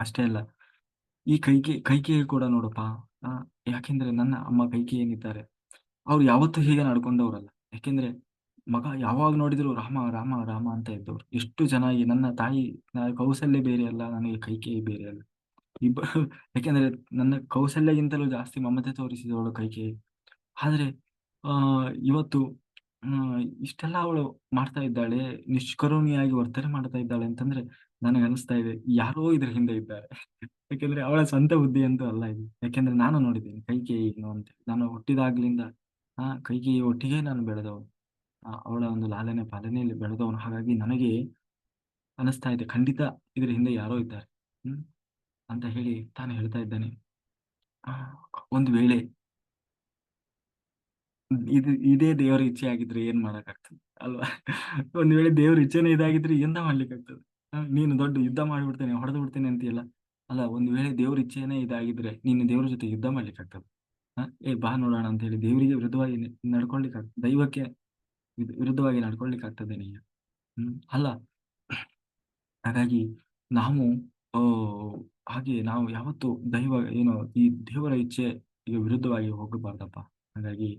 ಅಷ್ಟೇ ಅಲ್ಲ, ಈ ಕೈಕೇಯಿ ಕೈಕೇಯಿ ಕೂಡ ನೋಡಪ್ಪ ಯಾಕೆಂದ್ರೆ ನನ್ನ ಅಮ್ಮ ಕೈಕೆ ಏನಿದ್ದಾರೆ, ಅವ್ರು ಯಾವತ್ತೂ ಹೀಗೆ ನಡ್ಕೊಂಡವ್ರಲ್ಲ. ಯಾಕೆಂದ್ರೆ ಮಗ ಯಾವಾಗ ನೋಡಿದ್ರು ರಾಮ, ರಾಮ, ರಾಮ ಅಂತ ಇದ್ದವ್ರು. ಎಷ್ಟು ಚೆನ್ನಾಗಿ ನನ್ನ ತಾಯಿ ನ ಕೌಸಲ್ಯೆ ಬೇರೆ ಅಲ್ಲ, ನನಗೆ ಕೈಕೆ ಬೇರೆ ಅಲ್ಲ. ಇಬ್ಬ ಯಾಕೆಂದ್ರೆ ನನ್ನ ಕೌಸಲ್ಯಗಿಂತಲೂ ಜಾಸ್ತಿ ಮಮತೆ ತೋರಿಸಿದವಳು ಕೈಕೆ ಆದ್ರೆ ಆ ಇವತ್ತು ಇಷ್ಟೆಲ್ಲ ಅವಳು ಮಾಡ್ತಾ ಇದ್ದಾಳೆ, ನಿಷ್ಕರುಣಿಯಾಗಿ ವರ್ತನೆ ಮಾಡ್ತಾ ಇದ್ದಾಳೆ ಅಂತಂದ್ರೆ ನನಗನ್ನಿಸ್ತಾ ಇದೆ ಯಾರೋ ಇದ್ರ ಹಿಂದೆ ಇದ್ದಾರೆ. ಯಾಕೆಂದ್ರೆ ಅವಳ ಸ್ವಂತ ಬುದ್ಧಿ ಅಂತೂ ಅಲ್ಲ ಇದು. ಯಾಕೆಂದ್ರೆ ನಾನು ನೋಡಿದ್ದೀನಿ ಏನು ಅಂತ. ನಾನು ಹುಟ್ಟಿದಾಗ್ಲಿಂದ ಆ ಕೈಕೇಯಿ ಒಟ್ಟಿಗೆ ನಾನು ಬೆಳೆದವನು. ಅವಳ ಒಂದು ಲಾಲನೆ ಪಾಲನೆಯಲ್ಲಿ ಬೆಳೆದವನು. ಹಾಗಾಗಿ ನನಗೆ ಅನಿಸ್ತಾ ಇದೆ ಖಂಡಿತ ಇದ್ರ ಹಿಂದೆ ಯಾರೋ ಇದ್ದಾರೆ. ಹ್ಮ್. ಅಂತ ಹೇಳಿ ತಾನು ಹೇಳ್ತಾ ಇದ್ದಾನೆ. ಒಂದು ವೇಳೆ. ಇದು ಇದೇ ದೇವರ ಇಚ್ಛೆ ಆಗಿದ್ರೆ ಏನ್ ಮಾಡಕ್ಕಾಗ್ತದೆ ಅಲ್ವಾ? ಒಂದ್ ವೇಳೆ ದೇವ್ರ ಇಚ್ಛೆನೇ ಇದಾಗಿದ್ರೆ ಎಂತ ಮಾಡ್ಲಿಕ್ಕೆ ಆಗ್ತದೆ ನೀನು ದೊಡ್ಡ ಯುದ್ಧ ಮಾಡ್ಬಿಡ್ತೇನೆ, ಹೊಡೆದು ಬಿಡ್ತೇನೆ ಅಂತೀಯಲ್ಲ. ಅಲ್ಲ ಒಂದ್ ವೇಳೆ ದೇವ್ರ ಇಚ್ಛೆನೇ ಇದಾಗಿದ್ರೆ ನೀನು ದೇವ್ರ ಜೊತೆ ಯುದ್ಧ ಮಾಡ್ಲಿಕ್ಕೆ ಆಗ್ತದೆ ಏ ಬಾ ನೋಡೋಣ ಅಂತ ಹೇಳಿ ದೇವರಿಗೆ ವಿರುದ್ಧವಾಗಿ ನಡ್ಕೊಳ್ಲಿಕ್ಕೆ ಆಗ್ ದೈವಕ್ಕೆ ವಿರುದ್ಧವಾಗಿ ನಡ್ಕೊಳ್ಲಿಕ್ಕೆ? ಹ್ಮ್. ಅಲ್ಲ. ಹಾಗಾಗಿ ನಾವು ಹಾಗೆ ನಾವು ಯಾವತ್ತು ದೈವ ಏನು ಈ ದೇವರ ಇಚ್ಛೆಗೆ ವಿರುದ್ಧವಾಗಿ ಹೋಗಬಾರ್ದಪ್ಪ. ಹಾಗಾಗಿ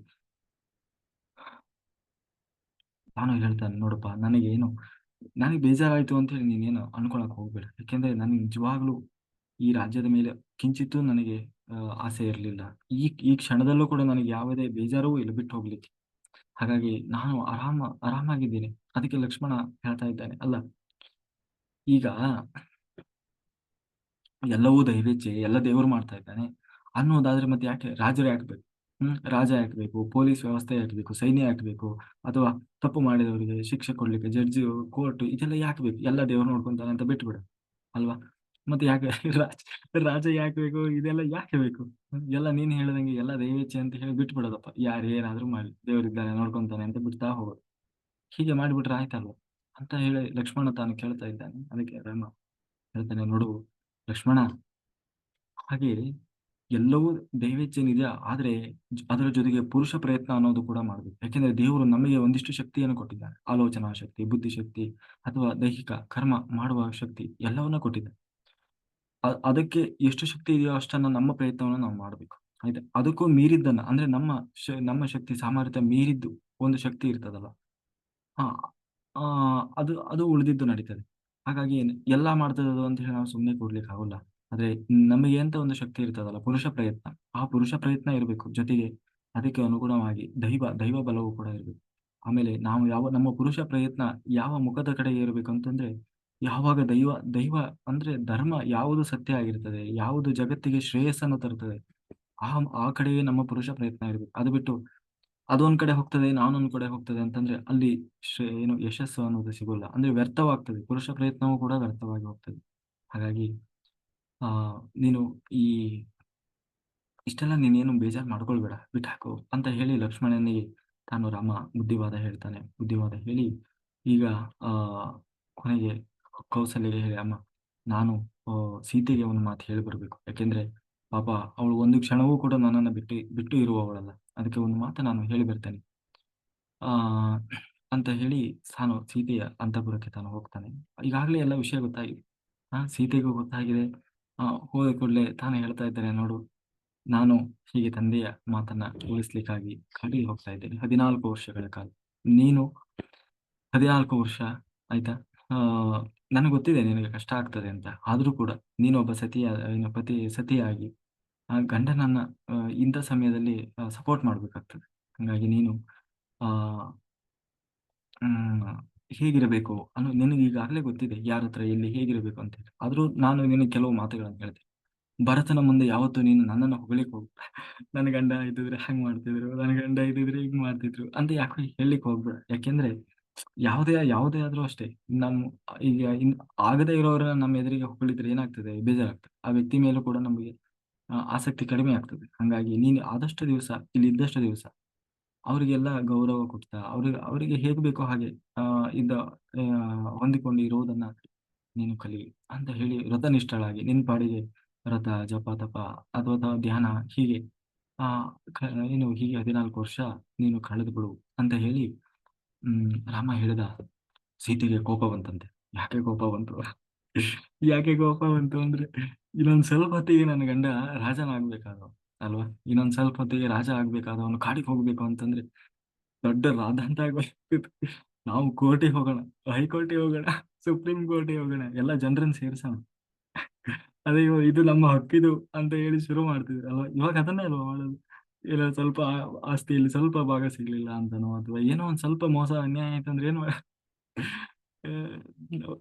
ತಾನು ಹೇಳ್ತಾನೆ ನೋಡಪ್ಪ ನನಗೆ ಏನು ನನಗೆ ಬೇಜಾರಾಯ್ತು ಅಂತ ಹೇಳಿ ನೀನೇನು ಅನ್ಕೊಳಕ್ ಹೋಗ್ಬೇಡ. ಯಾಕೆಂದ್ರೆ ನನಗೆ ನಿಜವಾಗ್ಲೂ ಈ ರಾಜ್ಯದ ಮೇಲೆ ಕಿಂಚಿತ್ತೂ ನನಗೆ ಆಸೆ ಇರಲಿಲ್ಲ ಈ ಈ ಕ್ಷಣದಲ್ಲೂ ಕೂಡ ನನಗೆ ಯಾವುದೇ ಬೇಜಾರೂ ಇಲ್ಲ ಬಿಟ್ಟು ಹೋಗ್ಲಿಕ್ಕೆ. ಹಾಗಾಗಿ ನಾನು ಆರಾಮ ಆರಾಮಾಗಿದ್ದೇನೆ ಅದಕ್ಕೆ ಲಕ್ಷ್ಮಣ ಹೇಳ್ತಾ ಇದ್ದಾನೆ, ಅಲ್ಲ ಈಗ ಎಲ್ಲವೂ ದೈವೇಚ್ಛೆ, ಎಲ್ಲ ದೇವರು ಮಾಡ್ತಾ ಇದ್ದಾನೆ ಅನ್ನೋದಾದ್ರೆ ಮತ್ತೆ ಯಾಕೆ ರಾಜರು ಯಾಕೆ? ಹ್ಮ್. ರಾಜ ಹಾಕ್ಬೇಕು ಪೊಲೀಸ್ ವ್ಯವಸ್ಥೆ ಹಾಕ್ಬೇಕು ಸೈನ್ಯ ಹಾಕ್ಬೇಕು ಅಥವಾ ತಪ್ಪು ಮಾಡಿದವರಿಗೆ ಶಿಕ್ಷೆ ಕೊಡ್ಲಿಕ್ಕೆ ಜಡ್ಜ್, ಕೋರ್ಟ್ ಇದೆಲ್ಲ ಯಾಕೆ ಬೇಕು? ಎಲ್ಲ ದೇವ್ರು ನೋಡ್ಕೊಂತಾನೆ ಅಂತ ಬಿಟ್ಬಿಡ ಅಲ್ವಾ? ಮತ್ತೆ ಯಾಕೆ ರಾಜ ರಾಜ ಯಾಕೆ ಬೇಕು? ಇದೆಲ್ಲ ಯಾಕೆ ಬೇಕು? ಎಲ್ಲ ನೀನ್ ಹೇಳ್ದಂಗೆ ಎಲ್ಲ ದೈವೇಚ್ಛೆ ಅಂತ ಹೇಳಿ ಬಿಟ್ಬಿಡೋದಪ್ಪ. ಯಾರು ಏನಾದ್ರೂ ಮಾಡಿ ದೇವರಿದ್ದಾನೆ ನೋಡ್ಕೊಂತಾನೆ ಅಂತ ಬಿಡ್ತಾ ಹೋಗೋದು. ಹೀಗೆ ಮಾಡಿಬಿಟ್ರೆ ಆಯ್ತಲ್ವ ಅಂತ ಹೇಳಿ ಲಕ್ಷ್ಮಣ ತಾನು ಕೇಳ್ತಾ ಇದ್ದಾನೆ. ಅದಕ್ಕೆ ರಾಮ ಹೇಳ್ತಾನೆ, ನೋಡು ಲಕ್ಷ್ಮಣ ಹಾಗೆ ಎಲ್ಲವೂ ದೈವೇಚ್ಛೆನಿದೆಯಾ. ಆದ್ರೆ ಅದರ ಜೊತೆಗೆ ಪುರುಷ ಪ್ರಯತ್ನ ಅನ್ನೋದು ಕೂಡ ಮಾಡಬೇಕು ಯಾಕೆಂದ್ರೆ ದೇವರು ನಮಗೆ ಒಂದಿಷ್ಟು ಶಕ್ತಿಯನ್ನು ಕೊಟ್ಟಿದ್ದಾರೆ ಆಲೋಚನಾ ಶಕ್ತಿ, ಬುದ್ಧಿಶಕ್ತಿ ಅಥವಾ ದೈಹಿಕ ಕರ್ಮ ಮಾಡುವ ಶಕ್ತಿ ಎಲ್ಲವನ್ನ ಕೊಟ್ಟಿದ್ದಾರೆ ಅದಕ್ಕೆ ಎಷ್ಟು ಶಕ್ತಿ ಇದೆಯೋ ಅಷ್ಟನ್ನ ನಮ್ಮ ಪ್ರಯತ್ನವನ್ನ ನಾವು ಮಾಡಬೇಕು ಆಯ್ತಾ? ಅದಕ್ಕೂ ಮೀರಿದ್ದನ್ನ ಅಂದ್ರೆ ನಮ್ಮ ನಮ್ಮ ಶಕ್ತಿ ಸಾಮರ್ಥ್ಯ ಮೀರಿದ್ದು ಒಂದು ಶಕ್ತಿ ಇರ್ತದಲ್ಲ. ಆ ಅದು ಅದು ಉಳಿದಿದ್ದು ನಡೀತದೆ. ಹಾಗಾಗಿ ಎಲ್ಲಾ ಮಾಡ್ತದ ಅಂತ ಹೇಳಿ ನಾವು ಸುಮ್ಮನೆ ಕೂರ್ಲಿಕ್ಕೆ ಆಗೋಲ್ಲ. ಆದ್ರೆ ನಮಗೆ ಅಂತ ಒಂದು ಶಕ್ತಿ ಇರ್ತದಲ್ಲ ಪುರುಷ ಪ್ರಯತ್ನ. ಆ ಪುರುಷ ಪ್ರಯತ್ನ ಇರಬೇಕು ಜೊತೆಗೆ ಅದಕ್ಕೆ ಅನುಗುಣವಾಗಿ ದೈವ ದೈವ ಬಲವೂ ಕೂಡ ಇರಬೇಕು ಆಮೇಲೆ ನಾವು ಯಾವ ನಮ್ಮ ಪುರುಷ ಪ್ರಯತ್ನ ಯಾವ ಮುಖದ ಕಡೆ ಇರಬೇಕು ಅಂತಂದ್ರೆ, ಯಾವಾಗ ದೈವ ದೈವ ಅಂದ್ರೆ ಧರ್ಮ ಯಾವುದು ಸತ್ಯ ಆಗಿರ್ತದೆ, ಯಾವುದು ಜಗತ್ತಿಗೆ ಶ್ರೇಯಸ್ಸನ್ನು ತರುತ್ತದೆ, ಆ ಆ ಕಡೆಗೆ ನಮ್ಮ ಪುರುಷ ಪ್ರಯತ್ನ ಇರಬೇಕು ಅದು ಬಿಟ್ಟು ಅದೊಂದ್ ಕಡೆ ಹೋಗ್ತದೆ, ನಾನೊಂದ್ ಕಡೆ ಹೋಗ್ತದೆ ಅಂತಂದ್ರೆ ಅಲ್ಲಿ ಶ್ರೇ ಏನು ಯಶಸ್ಸು ಅನ್ನೋದು ಸಿಗೋಲ್ಲ. ಅಂದ್ರೆ ವ್ಯರ್ಥವಾಗ್ತದೆ. ಪುರುಷ ಪ್ರಯತ್ನವೂ ಕೂಡ ವ್ಯರ್ಥವಾಗಿ ಹೋಗ್ತದೆ. ಹಾಗಾಗಿ ನೀನು ಈ ಇಷ್ಟೆಲ್ಲ ನೀನೇನು ಬೇಜಾರು ಮಾಡ್ಕೊಳ್ಬೇಡ. ಬಿಟ್ಟಾಕು ಅಂತ ಹೇಳಿ ಲಕ್ಷ್ಮಣನಿಗೆ ತಾನು ರಾಮ ಬುದ್ಧಿವಾದ ಹೇಳ್ತಾನೆ. ಬುದ್ಧಿವಾದ ಹೇಳಿ ಈಗ ಆ ಕೊನೆಗೆ ಕೌಸಲ್ಯಗೆ ಹೇಳಿ, ಅಮ್ಮ ನಾನು ಸೀತೆಗೆ ಒಂದು ಮಾತು ಹೇಳಿ ಬರ್ಬೇಕು. ಯಾಕೆಂದ್ರೆ ಪಾಪ ಅವಳು ಒಂದು ಕ್ಷಣವೂ ಕೂಡ ನನ್ನನ್ನ ಬಿಟ್ಟು ಬಿಟ್ಟು ಇರುವವಳಲ್ಲ. ಅದಕ್ಕೆ ಒಂದು ಮಾತು ನಾನು ಹೇಳಿ ಬರ್ತೇನೆ. ಆ ಅಂತ ಹೇಳಿ ತಾನು ಸೀತೆಯ ಅಂತಃಪುರಕ್ಕೆ ತಾನು ಹೋಗ್ತಾನೆ. ಈಗಾಗಲೇ ಎಲ್ಲ ವಿಷಯ ಗೊತ್ತಾಗಿದೆ. ಆ ಸೀತೆಗೂ ಗೊತ್ತಾಗಿದೆ. ಹೋದ ಕೂಡಲೇ ತಾನೇ ಹೇಳ್ತಾ ಇದ್ದಾನೆ, ನೋಡು. ನಾನು ಹೀಗೆ ತಂದೆಯ ಮಾತನ್ನ ಉಳಿಸ್ಲಿಕ್ಕಾಗಿ ಕಾಡಿಗೆ ಹೋಗ್ತಾ ಇದ್ದೇನೆ. ಹದಿನಾಲ್ಕು ವರ್ಷಗಳ ಕಾಲ. ನೀನು ಹದಿನಾಲ್ಕು ವರ್ಷ ಆಯ್ತಾ? ಆ ನನಗೆ ಗೊತ್ತಿದೆ ನಿನಗೆ ಕಷ್ಟ ಆಗ್ತದೆ ಅಂತ. ಆದ್ರೂ ಕೂಡ ನೀನೊಬ್ಬ ಸತಿಯ ಪತಿ ಸತಿಯಾಗಿ ಆ ಗಂಡನನ್ನ ಇಂಥ ಸಮಯದಲ್ಲಿ ಸಪೋರ್ಟ್ ಮಾಡ್ಬೇಕಾಗ್ತದೆ. ಹಾಗಾಗಿ ನೀನು ಆ ಹೇಗಿರಬೇಕು? ಅನ್ನೋ ನಿನಗೆ ಈಗಾಗಲೇ ಗೊತ್ತಿದೆ ಯಾರ ಹತ್ರ, ಎಲ್ಲಿ ಹೇಗಿರಬೇಕು ಅಂತ ಹೇಳಿ. ಆದ್ರೂ ನಾನು ನಿನಗೆ ಕೆಲವು ಮಾತುಗಳನ್ನು ಹೇಳಿದೆ ಭರತನ ಮುಂದೆ ಯಾವತ್ತೂ ನೀನು ನನ್ನನ್ನು ಹೊಗಳಿಕ್ ಹೋಗ್ ನನ್ನ ಗಂಡ ಇದ್ದಿದ್ರೆ ಹಂಗ್ ಮಾಡ್ತಿದ್ರು, ನನ್ನ ಗಂಡ ಇದ್ದಿದ್ರೆ ಹಿಂಗ್ ಮಾಡ್ತಿದ್ರು ಅಂತ ಯಾಕೋ ಹೇಳಲಿಕ್ಕೆ ಹೋಗ್ಬೇಡ. ಯಾಕೆಂದ್ರೆ ಯಾವುದೇ ಯಾವುದೇ ಆದ್ರೂ ಅಷ್ಟೇ, ನಮ್ಮ ಈಗ ಇನ್ ಆಗದೇ ಇರೋರನ್ನ ನಮ್ಮ ಎದುರಿಗೆ ಹೊಗಳಿದ್ರೆ ಏನಾಗ್ತದೆ? ಬೇಜಾರಾಗ್ತದೆ. ಆ ವ್ಯಕ್ತಿ ಮೇಲೂ ಕೂಡ ನಮಗೆ ಆಸಕ್ತಿ ಕಡಿಮೆ ಆಗ್ತದೆ. ಹಂಗಾಗಿ ನೀನು ಆದಷ್ಟು ದಿವಸ ಇಲ್ಲಿ ಇದ್ದಷ್ಟು ದಿವಸ ಅವರಿಗೆಲ್ಲ ಗೌರವ ಕೊಡ್ತಾ ಅವ್ರಿಗೆ ಅವರಿಗೆ ಹೇಗ್ ಬೇಕೋ ಹಾಗೆ, ಆ, ಇದ್ದ ಹೊಂದಿಕೊಂಡು ಇರೋದನ್ನ ನೀನು ಕಲಿ ಅಂತ ಹೇಳಿ ವ್ರತನಿಷ್ಠಳಾಗಿ ನಿನ್ ಪಾಡಿಗೆ ವ್ರತ ಜಪ, ತಪ ಅಥವಾ ಧ್ಯಾನ ಹೀಗೆ, ಆ ಏನು ಹೀಗೆ ಹದಿನಾಲ್ಕು ವರ್ಷ ನೀನು ಕಳೆದು ಬಿಡು ಅಂತ ಹೇಳಿ, ಹ್ಮ್, ರಾಮ ಹೇಳಿದ ಸೀತೆಗೆ ಕೋಪ ಬಂತಂತೆ. ಯಾಕೆ ಕೋಪ ಬಂತು? ಯಾಕೆ ಕೋಪ ಬಂತು ಅಂದ್ರೆ ಇನ್ನೊಂದ್ ಸ್ವಲ್ಪ ಹೊತ್ತಿಗೆ ನನ್ನ ಗಂಡ ರಾಜನಾಗ್ಬೇಕಾದ ಅಲ್ವಾ? ಇನ್ನೊಂದ್ ಸ್ವಲ್ಪ ಹೊತ್ತಿಗೆ ರಾಜ ಆಗ್ಬೇಕಾದ ಅವನು ಕಾಡಿಗೆ ಹೋಗ್ಬೇಕು ಅಂತಂದ್ರೆ ದೊಡ್ಡ ರಾಧಾಂತ ಆಗ್ಬೇಕು ನಾವು ಕೋರ್ಟಿಗೆ ಹೋಗೋಣ, ಹೈಕೋರ್ಟಿಗೆ ಹೋಗೋಣ, ಸುಪ್ರೀಂ ಕೋರ್ಟಿಗೆ ಹೋಗೋಣ, ಎಲ್ಲ ಜನರನ್ನ ಸೇರಿಸೋಣ. ಅದೇ ಇದು ನಮ್ಮ ಹಕ್ಕಿದು ಅಂತ ಹೇಳಿ ಶುರು ಮಾಡ್ತಿದ್ರು ಅಲ್ವಾ? ಇವಾಗ ಅದನ್ನೇ ಅಲ್ವಾ ಮಾಡೋದು? ಇಲ್ಲ ಸ್ವಲ್ಪ ಆಸ್ತಿ ಆಸ್ತಿಯಲ್ಲಿ ಸ್ವಲ್ಪ ಭಾಗ ಸಿಗ್ಲಿಲ್ಲ ಅಂತನೋ ಅಥವಾ ಏನೋ ಒಂದ್ ಸ್ವಲ್ಪ ಮೋಸ ಅನ್ಯಾಯ ಆಯ್ತಂದ್ರೆ ಏನು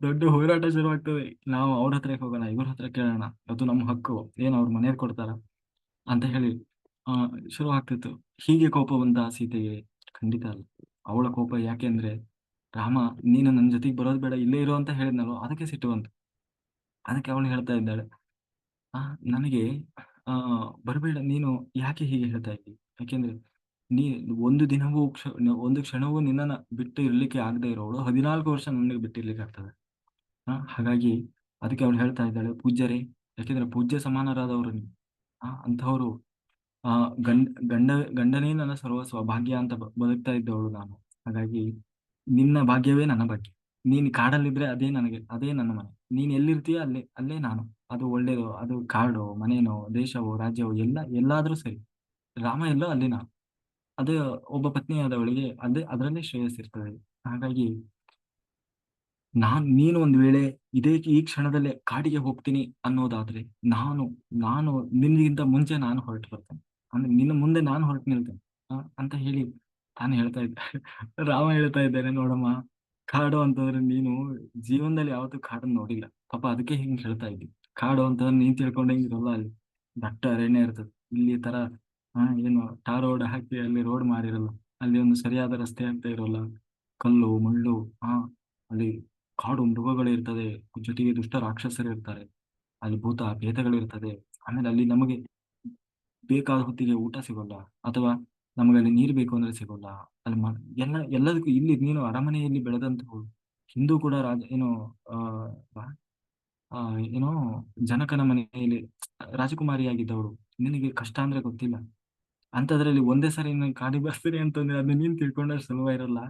ದೊಡ್ಡ ಹೋರಾಟ ಶುರು ಆಗ್ತದೆ ನಾವು ಅವ್ರ ಹತ್ರ ಹೋಗೋಣ, ಇವ್ರ ಹತ್ರ ಕೇಳೋಣ. ಅದು ನಮ್ಮ ಹಕ್ಕು. ಏನ್ ಅವ್ರ ಮನೆಯವ್ರು ಕೊಡ್ತಾರ? ಅಂತ ಹೇಳಿ, ಆ, ಶುರು ಆಗ್ತಿತ್ತು. ಹೀಗೆ ಕೋಪ ಬಂದ ಸೀತೆಗೆ ಖಂಡಿತ ಅಲ್ಲ. ಅವಳ ಕೋಪ ಯಾಕೆ ಅಂದ್ರೆ, ರಾಮ, ನೀನು ನನ್ನ ಜೊತೆಗೆ ಬರೋದು ಬೇಡ, ಇಲ್ಲೇ ಇರೋ ಅಂತ ಹೇಳಿದ್ನಲ್ಲ ಅದಕ್ಕೆ ಸಿಟ್ಟು ಬಂತು. ಅದಕ್ಕೆ ಅವಳು ಹೇಳ್ತಾ ಇದ್ದಾಳೆ, ಆ, ನನಗೆ, ಆ, ಬರಬೇಡ, ನೀನು ಯಾಕೆ ಹೀಗೆ ಹೇಳ್ತಾ ಇದ್ದಿ? ಯಾಕೆಂದ್ರೆ, ನೀ, ಒಂದು ದಿನವೂ ಕ್ಷ, ಒಂದು ಕ್ಷಣವೂ ನಿನ್ನನ್ನ ಬಿಟ್ಟು ಇರ್ಲಿಕ್ಕೆ ಆಗದೆ ಇರೋಳು. ಹದಿನಾಲ್ಕು ವರ್ಷ ನನಗೆ ಬಿಟ್ಟಿರ್ಲಿಕ್ಕೆ ಆಗ್ತದೆ. ಹಾಗಾಗಿ, ಅದಕ್ಕೆ ಅವಳು ಹೇಳ್ತಾ ಇದ್ದಾಳೆ, ಪೂಜ್ಯರೇ, ಯಾಕೆಂದ್ರೆ ಪೂಜ್ಯ ಸಮಾನರಾದವರು ನೀವು. ಅಂಥವ್ರು, ಆ, ಗಂಡ ಗಂಡ, ಗಂಡನೇ ನನ್ನ ಸರ್ವಸ್ವ ಭಾಗ್ಯ ಅಂತ ಬದುಕ್ತಾ ಇದ್ದವಳು ನಾನು. ಹಾಗಾಗಿ ನಿನ್ನ ಭಾಗ್ಯವೇ ನನ್ನ ಭಾಗ್ಯ. ನೀನ್ ಕಾಡಲ್ಲಿದ್ರೆ ಅದೇ ನನಗೆ, ಅದೇ ನನ್ನ ಮನೆ. ನೀನ್ ಎಲ್ಲಿರ್ತೀಯ ಅಲ್ಲೇ ಅಲ್ಲೇ ನಾನು. ಅದು ಒಳ್ಳೇದು, ಅದು ಕಾಡು, ಮನೇನೋ, ದೇಶವೋ, ರಾಜ್ಯವೋ, ಎಲ್ಲ, ಎಲ್ಲಾದ್ರೂ ಸರಿ. ರಾಮ ಎಲ್ಲೋ ಅಲ್ಲಿ ನಾನು. ಅದು ಒಬ್ಬ ಪತ್ನಿಯಾದವಳಿಗೆ ಅದೇ, ಅದರಲ್ಲೇ ಶ್ರೇಯಸ್ಸಿರ್ತದೆ ಹಾಗಾಗಿ ನಾನ್, ನೀನು ಒಂದ್ ವೇಳೆ ಇದೇ ಈ ಕ್ಷಣದಲ್ಲೇ ಕಾಡಿಗೆ ಹೋಗ್ತೀನಿ ಅನ್ನೋದಾದ್ರೆ ನಾನು ನಾನು ನಿನ್ಗಿಂತ ಮುಂಚೆ ನಾನು ಹೊರಟು ಬರ್ತೇನೆ. ಅಂದ್ರೆ ನಿನ್ನ ಮುಂದೆ ನಾನು ಹೊರಟು ನಿಲ್ತೇನೆ. ಅಂತ ಹೇಳಿ ತಾನು ಹೇಳ್ತಾ ಇದ್ದ. ರಾಮ ಹೇಳ್ತಾ ಇದ್ದೇನೆ, ನೋಡಮ್ಮ, ಕಾಡು ಅಂತಂದ್ರೆ ನೀನು ಜೀವನದಲ್ಲಿ ಯಾವತ್ತೂ ಕಾಡನ್ನ ನೋಡಿಲ್ಲ. ಪಾಪ ಅದಕ್ಕೆ ಹಿಂಗ್ ಹೇಳ್ತಾ ಇದ್ದಿ. ಕಾಡು ಅಂತಂದ್ರೆ ನೀನ್ ತಿಳ್ಕೊಂಡಂಗಿರಲ್ಲ ಅಲ್ಲಿ. ದಟ್ಟ ಅರಣ್ಯ ಇರ್ತದೆ. ಇಲ್ಲಿ ತರ ಏನು ಟಾರ್ ರೋಡ್ ಹಾಕಿ ಅಲ್ಲಿ ರೋಡ್ ಮಾಡಿರಲ್ಲ. ಅಲ್ಲಿ ಒಂದು ಸರಿಯಾದ ರಸ್ತೆ ಅಂತ ಇರೋಲ್ಲ. ಕಲ್ಲು, ಮುಳ್ಳು ಆ ಅಲ್ಲಿ ಕಾಡು ಮೃಗಗಳು ಇರ್ತದೆ, ಜೊತೆಗೆ ದುಷ್ಟ ರಾಕ್ಷಸರು ಇರ್ತಾರೆ ಅಲ್ಲಿ ಭೂತ ಭೇದಗಳಿರ್ತದೆ ಆಮೇಲೆ ಅಲ್ಲಿ ನಮಗೆ ಬೇಕಾದ ಹೊತ್ತಿಗೆ ಊಟ ಸಿಗೋಲ್ಲ, ಅಥವಾ ನಮಗೆ ಅಲ್ಲಿ ನೀರು ಬೇಕು ಅಂದ್ರೆ ಸಿಗೋಲ್ಲ. ಅಲ್ಲಿ ಎಲ್ಲ, ಎಲ್ಲದಕ್ಕೂ ಇಲ್ಲಿ ನೀನು ಅರಮನೆಯಲ್ಲಿ ಬೆಳೆದಂತಹ ಹಿಂದೂ ಕೂಡ ರಾಜ, ಏನು, ಆ ಏನೋ ಜನಕನ ಮನೆಯಲ್ಲಿ, ರಾಜಕುಮಾರಿಯಾಗಿದ್ದವಳು. ನಿನಗೆ ಕಷ್ಟ ಅಂದ್ರೆ ಗೊತ್ತಿಲ್ಲ. ಅಂತದ್ರಲ್ಲಿ ಒಂದೇ ಸಾರಿ ಕಾಡಿ ಬರ್ತೀರಿ ಅಂತಂದ್ರೆ ಅದನ್ನ ನೀನ್ ತಿಳ್ಕೊಂಡಷ್ಟು ಸುಲಭ ಇರಲ್ಲ.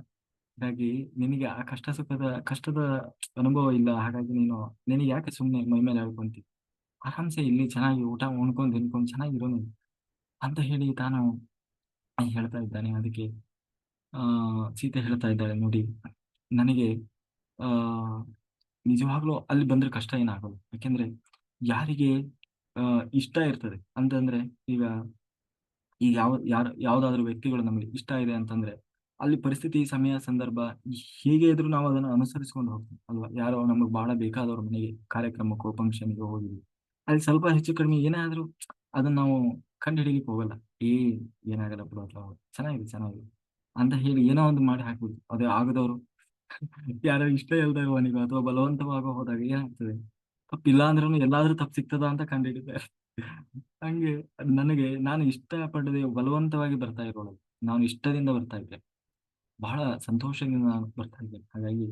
ಹಾಗಾಗಿ ನಿನಗೆ ಆ ಕಷ್ಟ ಸುಖದ, ಕಷ್ಟದ ಅನುಭವ ಇಲ್ಲ. ಹಾಗಾಗಿ ನೀನು ನಿನಗೆ ಯಾಕೆ ಸುಮ್ಮನೆ ಮೈ ಮೇಲೆ ಹೇಳ್ಕೊಂತಿ ಆರಾಮ್ಸೆ ಇಲ್ಲಿ ಚೆನ್ನಾಗಿ ಊಟ ಉಣ್ಕೊಂಡು ತಿನ್ಕೊಂಡು ಚೆನ್ನಾಗಿರೋ ನೀನು ಅಂತ ಹೇಳಿ ತಾನು ಹೇಳ್ತಾ ಇದ್ದಾನೆ. ಅದಕ್ಕೆ, ಆ, ಸೀತೆ ಹೇಳ್ತಾ ಇದ್ದಾಳೆ ನೋಡಿ. ನನಗೆ, ಆ, ನಿಜವಾಗ್ಲೂ ಅಲ್ಲಿ ಬಂದ್ರೆ ಕಷ್ಟ ಏನಾಗಲ್ಲ ಯಾಕೆಂದ್ರೆ ಯಾರಿಗೆ ಇಷ್ಟ ಇರ್ತದೆ? ಅಂತಂದ್ರೆ ಈಗ ಈಗ ಯಾವ, ಯಾರ, ಯಾವ್ದಾದ್ರು ವ್ಯಕ್ತಿಗಳು ನಮಗೆ ಇಷ್ಟ ಇದೆ ಅಂತಂದ್ರೆ ಅಲ್ಲಿ ಪರಿಸ್ಥಿತಿ, ಸಮಯ, ಸಂದರ್ಭ ಹೇಗೆ ಇದ್ರೂ ನಾವು ಅದನ್ನ ಅನುಸರಿಸಿಕೊಂಡು ಹೋಗ್ತೀವಿ ಅಲ್ವಾ? ಯಾರೋ ನಮಗೆ ಬಹಳ ಬೇಕಾದವ್ರ ಮನೆಗೆ ಕಾರ್ಯಕ್ರಮಕ್ಕೋ ಫಂಕ್ಷನ್ಗೆ ಹೋಗಿದ್ವಿ. ಅಲ್ಲಿ ಸ್ವಲ್ಪ ಹೆಚ್ಚು ಕಡಿಮೆ ಏನೇ ಆದ್ರೂ ಅದನ್ನ ನಾವು ಕಂಡು ಹೋಗಲ್ಲ. ಏ, ಏನಾಗಲ್ಲ ಬಿಡು ಅಥವಾ ಚೆನ್ನಾಗಿದೆ ಚೆನ್ನಾಗಿದೆ ಅಂತ ಹೇಳಿ ಏನೋ ಒಂದು ಮಾಡಿ ಹಾಕ್ಬಿಡ್ತು ಅದೇ ಆಗದವರು ಯಾರೋ ಇಷ್ಟ ಇಲ್ದಾಗ ಇರುವನಿಗೋ ಅಥವಾ ಬಲವಂತವಾಗ ಹೋದಾಗ ಏನಾಗ್ತದೆ? ತಪ್ಪಿಲ್ಲ ಅಂದ್ರೂ ಎಲ್ಲಾದ್ರೂ ತಪ್ಪು ಸಿಗ್ತದ ಅಂತ ಕಂಡು ಹಿಡಿತಾರೆ ಹಂಗೆ ನನಗೆ, ನಾನು ಇಷ್ಟಪಡದೆ ಬಲವಂತವಾಗಿ ಬರ್ತಾ ಇರೋಳು ನಾನು ಇಷ್ಟದಿಂದ ಬರ್ತಾ ಇದ್ದೆ. ಬಹಳ ಸಂತೋಷದಿಂದ ನಾನು ಬರ್ತಾ ಇದ್ದೇನೆ ಹಾಗಾಗಿ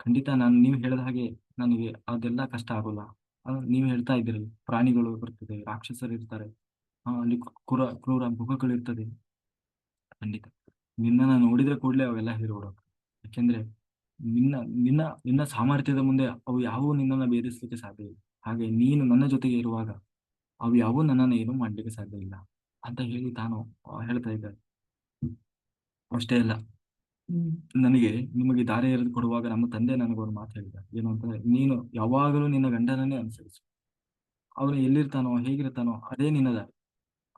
ಖಂಡಿತ ನಾನು ನೀವು ಹೇಳಿದ ಹಾಗೆ ನನಗೆ ಅದೆಲ್ಲ ಕಷ್ಟ ಆಗೋಲ್ಲ. ನೀವು ಹೇಳ್ತಾ ಇದ್ದೀರಿ ಪ್ರಾಣಿಗಳು ಬರ್ತದೆ, ರಾಕ್ಷಸರು ಇರ್ತಾರೆ ಅಲ್ಲಿ ಕ್ರೂರ ಕ್ರೂರ ಮುಖಗಳು ಇರ್ತದೆ. ಖಂಡಿತ. ನಿನ್ನನ್ನ ನೋಡಿದ್ರೆ ಕೂಡಲೇ ಅವೆಲ್ಲ ಹೆದರ್ಬಿಡೋದು ಯಾಕೆಂದ್ರೆ ನಿನ್ನ ನಿನ್ನ ನಿನ್ನ ಸಾಮರ್ಥ್ಯದ ಮುಂದೆ ಅವು ಯಾವುವು ನಿನ್ನನ್ನು ಭೇದಿಸ್ಲಿಕ್ಕೆ ಸಾಧ್ಯ ಇಲ್ಲ. ಹಾಗೆ ನೀನು ನನ್ನ ಜೊತೆಗೆ ಇರುವಾಗ ಅವು ಯಾವೂ ನನ್ನನ್ನು ಏನೂ ಮಾಡ್ಲಿಕ್ಕೆ ಸಾಧ್ಯ ಇಲ್ಲ ಅಂತ ಹೇಳಿ ತಾನು ಹೇಳ್ತಾ ಇದ್ದಾರೆ ಅಷ್ಟೇ ಅಲ್ಲ. ನನಗೆ ನಿಮಗೆ ದಾರಿ ಎರೆದು ಕೊಡುವಾಗ ನಮ್ಮ ತಂದೆ ನನಗೊಂದು ಮಾತು ಹೇಳಿದ. ಏನು ಅಂತಂದ್ರೆ ನೀನು ಯಾವಾಗಲೂ ನಿನ್ನ ಗಂಡನನ್ನೇ ಅನುಸರಿಸು. ಅವನು ಎಲ್ಲಿರ್ತಾನೋ, ಹೇಗಿರ್ತಾನೋ, ಅದೇ ನಿನ್ನ ದಾರಿ.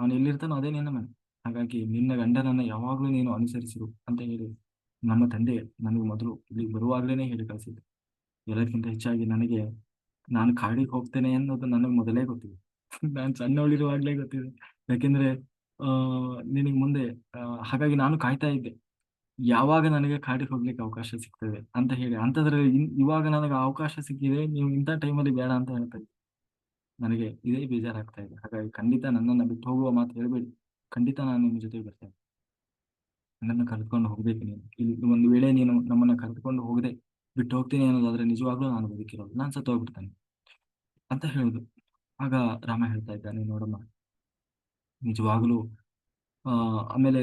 ಅವನು ಎಲ್ಲಿರ್ತಾನೋ, ಅದೇ ನಿನ್ನ ಮನೆ. ಹಾಗಾಗಿ ನಿನ್ನ ಗಂಡನನ್ನ ಯಾವಾಗಲೂ ನೀನು ಅನುಸರಿಸಿರು ಅಂತ ಹೇಳಿ ನಮ್ಮ ತಂದೆ ನನಗೆ ಮೊದಲು ಇಲ್ಲಿ ಬರುವಾಗಲೇ ಹೇಳಿ ಕಳಿಸಿದ್ದೆ ಎಲ್ಲಕ್ಕಿಂತ ಹೆಚ್ಚಾಗಿ ನನಗೆ ನಾನು ಕಾಡಿಗೆ ಹೋಗ್ತೇನೆ ಅನ್ನೋದು ನನಗೆ ಮೊದಲೇ ಗೊತ್ತಿದೆ. ನಾನು ಸಣ್ಣವಳಿರುವಾಗ್ಲೇ ಗೊತ್ತಿದೆ. ಯಾಕೆಂದ್ರೆ, ಆ, ನಿನಗೆ ಮುಂದೆ ಹಾಗಾಗಿ ನಾನು ಕಾಯ್ತಾ ಇದ್ದೆ. ಯಾವಾಗ ನನಗೆ ಕಾಡಿಗೆ ಹೋಗ್ಲಿಕ್ಕೆ ಅವಕಾಶ ಸಿಗ್ತದೆ ಅಂತ ಹೇಳಿ. ಅಂತದ್ರಲ್ಲಿ ಇವಾಗ ನನಗೆ ಅವಕಾಶ ಸಿಕ್ಕಿದೆ ನೀವು ಇಂಥ ಟೈಮಲ್ಲಿ ಬೇಡ ಅಂತ ಹೇಳ್ತಾ ನನಗೆ ಇದೇ ಬೇಜಾರಾಗ್ತಾ ಇದೆ. ಹಾಗಾಗಿ ಖಂಡಿತ ನನ್ನನ್ನು ಬಿಟ್ಟು ಹೋಗುವ ಮಾತು ಹೇಳಬೇಡಿ. ಖಂಡಿತ ನಾನು ನಿಮ್ಮ ಜೊತೆ ಬರ್ತೇನೆ. ನನ್ನನ್ನು ಕರೆದುಕೊಂಡು ಹೋಗ್ಬೇಕು ನೀನು. ಇಲ್ಲಿ ಒಂದು ವೇಳೆ ನೀನು ನಮ್ಮನ್ನ ಕರೆದುಕೊಂಡು ಹೋಗದೆ ಬಿಟ್ಟು ಹೋಗ್ತೀನಿ ಅನ್ನೋದಾದ್ರೆ ನಿಜವಾಗ್ಲೂ ನಾನು ಬದುಕಿರೋದು. ನಾನು ಸತ್ತು ಹೋಗ್ಬಿಡ್ತೇನೆ ಅಂತ ಹೇಳುದು. ಆಗ ರಾಮ ಹೇಳ್ತಾ ಇದ್ದಾನೆ, ನೋಡಮ್ಮ, ನಿಜವಾಗ್ಲೂ ಆಮೇಲೆ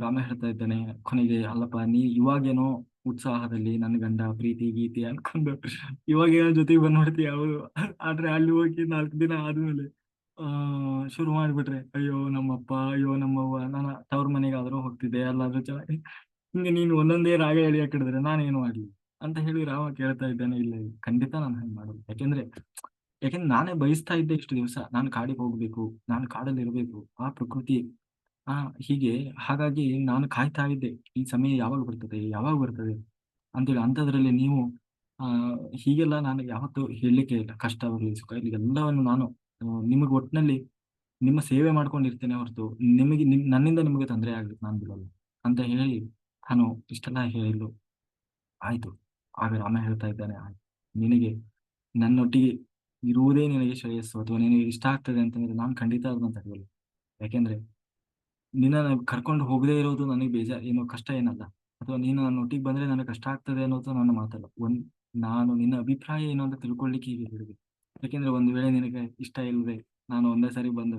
ರಾಮ ಹೇಳ್ತಾ ಇದ್ದಾನೆ ಕೊನೆಗೆ ಅಲ್ಲಪ್ಪ ನೀ ಇವಾಗೇನೋ ಉತ್ಸಾಹದಲ್ಲಿ ನನ್ನ ಗಂಡ ಪ್ರೀತಿ ಗೀತಿ ಅನ್ಕೊಂಡು ಇವಾಗ ಏನೋ ಜೊತೆಗೆ ಬಂದ್ಬಿಡ್ತೀಯ ಅವರು. ಆದ್ರೆ ಅಲ್ಲಿ ಹೋಗಿ ನಾಲ್ಕು ದಿನ ಆದ್ಮೇಲೆ ಆ ಶುರು ಮಾಡ್ಬಿಟ್ರೆ ಅಯ್ಯೋ ನಮ್ಮಪ್ಪ ಅಯ್ಯೋ ನಮ್ಮವ್ವ ನಾನು ತವ್ರ ಮನೆಗಾದ್ರೂ ಹೋಗ್ತಿದ್ದೆ ಅಲ್ಲಾದ್ರೂ ಚೆನ್ನಾಗಿ ಹಿಂಗೆ ನೀನು ಒಂದೊಂದೇ ರಾಗ ಎಳಿ ನಾನು ನಾನೇನು ಆಗ್ಲಿ ಅಂತ ಹೇಳಿ ರಾಮ ಕೇಳ್ತಾ ಇದ್ದಾನೆ ಇಲ್ಲ ಇಲ್ಲ, ಖಂಡಿತ ನಾನು ಹಂಗೆ ಮಾಡೋದು. ಯಾಕೆಂದ್ರೆ ಯಾಕೆಂದ್ರೆ ನಾನೇ ಬಯಸ್ತಾ ಇದ್ದೆ ಇಷ್ಟು ದಿವಸ. ನಾನು ಕಾಡಿಗೆ ಹೋಗ್ಬೇಕು ನಾನು ಕಾಡಲ್ಲಿ ಇರ್ಬೇಕು ಆ ಪ್ರಕೃತಿ ಆ, ಹೀಗೆ ಹಾಗಾಗಿ ನಾನು ಕಾಯ್ತಾ ಇದ್ದೆ, ಈ ಸಮಯ ಯಾವಾಗ ಬರ್ತದೆ ಯಾವಾಗ ಬರ್ತದೆ ಅಂತೇಳಿ ಅಂಥದ್ರಲ್ಲಿ ನೀವು, ಆ, ಹೀಗೆಲ್ಲ ನಾನು ಯಾವತ್ತೂ ಹೇಳಲಿಕ್ಕೆ ಇಲ್ಲ. ಕಷ್ಟ ಬರಲಿ ಸುಖ ಇಲ್ಲಿ ಎಲ್ಲವನ್ನು ನಾನು ನಿಮಗೆ ಒಟ್ಟಿನಲ್ಲಿ ನಿಮ್ಮ ಸೇವೆ ಮಾಡ್ಕೊಂಡಿರ್ತೇನೆ ಹೊರತು ನಿಮಗೆ, ನಿಮ್, ನನ್ನಿಂದ ನಿಮಗೆ ತೊಂದರೆ ಆಗ್ಲಿಕ್ಕೆ ನಾನು ಬಿಡಲ್ಲ ಅಂತ ಹೇಳಿ ನಾನು ಇಷ್ಟೆಲ್ಲ ಹೇಳಿದ್ದು ಆಯ್ತು. ಆಗ ರಾಮ ಹೇಳ್ತಾ ಇದ್ದಾನೆ ಆಯ್ತು ನಿನಗೆ ನನ್ನೊಟ್ಟಿಗೆ ಇರುವುದೇ ನಿನಗೆ ಶ್ರೇಯಸ್ಸು ಅಥವಾ ನಿನಗೆ ಇಷ್ಟ ಆಗ್ತದೆ ಅಂತಂದ್ರೆ ನಾನು ಖಂಡಿತ ಅದನ್ನ ತಡೆಯಲ್ಲ ಯಾಕೆಂದ್ರೆ ನಿನ್ನ ಕರ್ಕೊಂಡು ಹೋಗದೆ ಇರೋದು ನನಗೆ ಬೇಜಾರ್ ಏನು ಕಷ್ಟ ಏನಲ್ಲ. ಅಥವಾ ನೀನು ನನ್ನ ಒಟ್ಟಿಗೆ ಬಂದ್ರೆ ನನಗೆ ಕಷ್ಟ ಆಗ್ತದೆ ಅನ್ನೋದು ನನ್ನ ಮಾತಲ್ಲ. ಒಂದ್ ನಾನು ನಿನ್ನ ಅಭಿಪ್ರಾಯ ಏನು ಅಂತ ತಿಳ್ಕೊಳ್ಳಿಕ್ಕೆ ಹೀಗೆ ಹೇಳಿದೆ ಯಾಕೆಂದ್ರೆ ಒಂದ್ ವೇಳೆ ನಿನಗೆ ಇಷ್ಟ ಇಲ್ಲದೆ ನಾನು ಒಂದೇ ಸಾರಿ ಬಂದು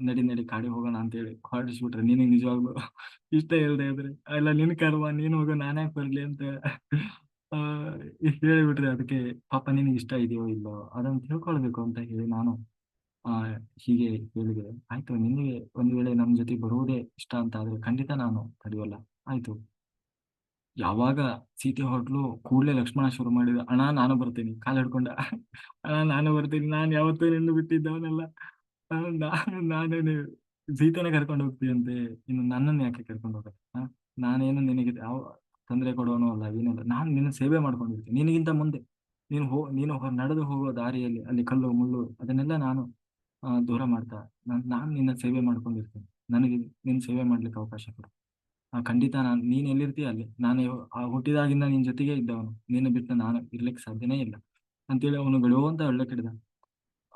ನಡಿ ನಡಿ, ಕಾಡಿ ಹೋಗೋಣ ಅಂತ ಹೇಳಿ ಹೊರಡಿಸ್ಬಿಟ್ರೆ ನಿನಗೆ ನಿಜವಾಗ್ಲು ಇಷ್ಟ ಇಲ್ಲದೆ ಇದ್ರೆ, ಅಲ್ಲ, ನಿನ್ ಕರ್ವಾ ನೀನು ಹೋಗೋ, ನಾನೇ ಬರ್ಲಿ ಅಂತ, ಆ, ಹೇಳಿಬಿಟ್ರೆ ಅದಕ್ಕೆ, ಪಾಪ, ನಿನಗೆ ಇಷ್ಟ ಇದೆಯೋ ಇಲ್ಲೋ ಅದನ್ನ ತಿಳ್ಕೊಳ್ಬೇಕು ಅಂತ ಹೇಳಿ ನಾನು ಆ, ಹೀಗೆ ಹೇಳಿದೆ ಆಯ್ತು ನಿನಗೆ ಒಂದು ವೇಳೆ ನಮ್ಮ ಜೊತೆ ಬರುವುದೇ ಇಷ್ಟ ಅಂತ ಆದ್ರೆ ಖಂಡಿತ ನಾನು ತಡೆಯೋಲ್ಲ. ಆಯ್ತು. ಯಾವಾಗ ಸೀತೆ ಹೊರಟ್ಲು ಕೂಡಲೇ ಲಕ್ಷ್ಮಣ ಶುರು ಮಾಡಿದ, ಅಣ್ಣ, ನಾನು ಬರ್ತೀನಿ. ಕಾಲ್ ಹಿಡ್ಕೊಂಡ. ಅಣ್ಣ, ನಾನು ಬರ್ತೀನಿ. ನಾನು ಯಾವತ್ತೂ ನಿಂದು ಬಿಟ್ಟಿದ್ದವನಲ್ಲ. ನಾನು, ನಾನೇ ಸೀತೆನೆ ಕರ್ಕೊಂಡು ಹೋಗ್ತೀಯಂತೆ. ಇನ್ನು ನನ್ನನ್ನು ಯಾಕೆ ಕರ್ಕೊಂಡು ಹೋಗ? ನಾನೇನು ನಿನಗೆ ಯಾವ ತೊಂದರೆ ಕೊಡೋನು ಅಲ್ಲ ಏನಿಲ್ಲ ನಾನು ನಿನ್ನ ಸೇವೆ ಮಾಡ್ಕೊಂಡಿರ್ತೀನಿ. ನಿನಗಿಂತ ಮುಂದೆ. ನೀನು ಹೋ, ನೀನು ನಡೆದು ಹೋಗೋ ದಾರಿಯಲ್ಲಿ, ಅಲ್ಲಿ ಕಲ್ಲು, ಮುಳ್ಳು, ಅದನ್ನೆಲ್ಲ ನಾನು ದೂರ ಮಾಡ್ತಾ ನಾನು ನಾನು ನಿನ್ನ ಸೇವೆ ಮಾಡ್ಕೊಂಡಿರ್ತೀನಿ. ನನಗೆ ನಿನ್ನ ಸೇವೆ ಮಾಡ್ಲಿಕ್ಕೆ ಅವಕಾಶ ಕೊಡು. ಆ, ಖಂಡಿತ ನಾನು ನೀನ್ ಎಲ್ಲಿರ್ತೀಯ ಅಲ್ಲಿ? ನಾನು ಆ ಹುಟ್ಟಿದಾಗಿಂದ ನಿನ್ ಜೊತೆಗೆ ಇದ್ದವನು. ನಿನ್ನ ಬಿಟ್ಟು ನಾನು ಇರ್ಲಿಕ್ಕೆ ಸಾಧ್ಯನೇ ಇಲ್ಲ. ಅಂತೇಳಿ ಅವನು ಅಂತ ಒಳ್ಳೆ ಕಡಿದ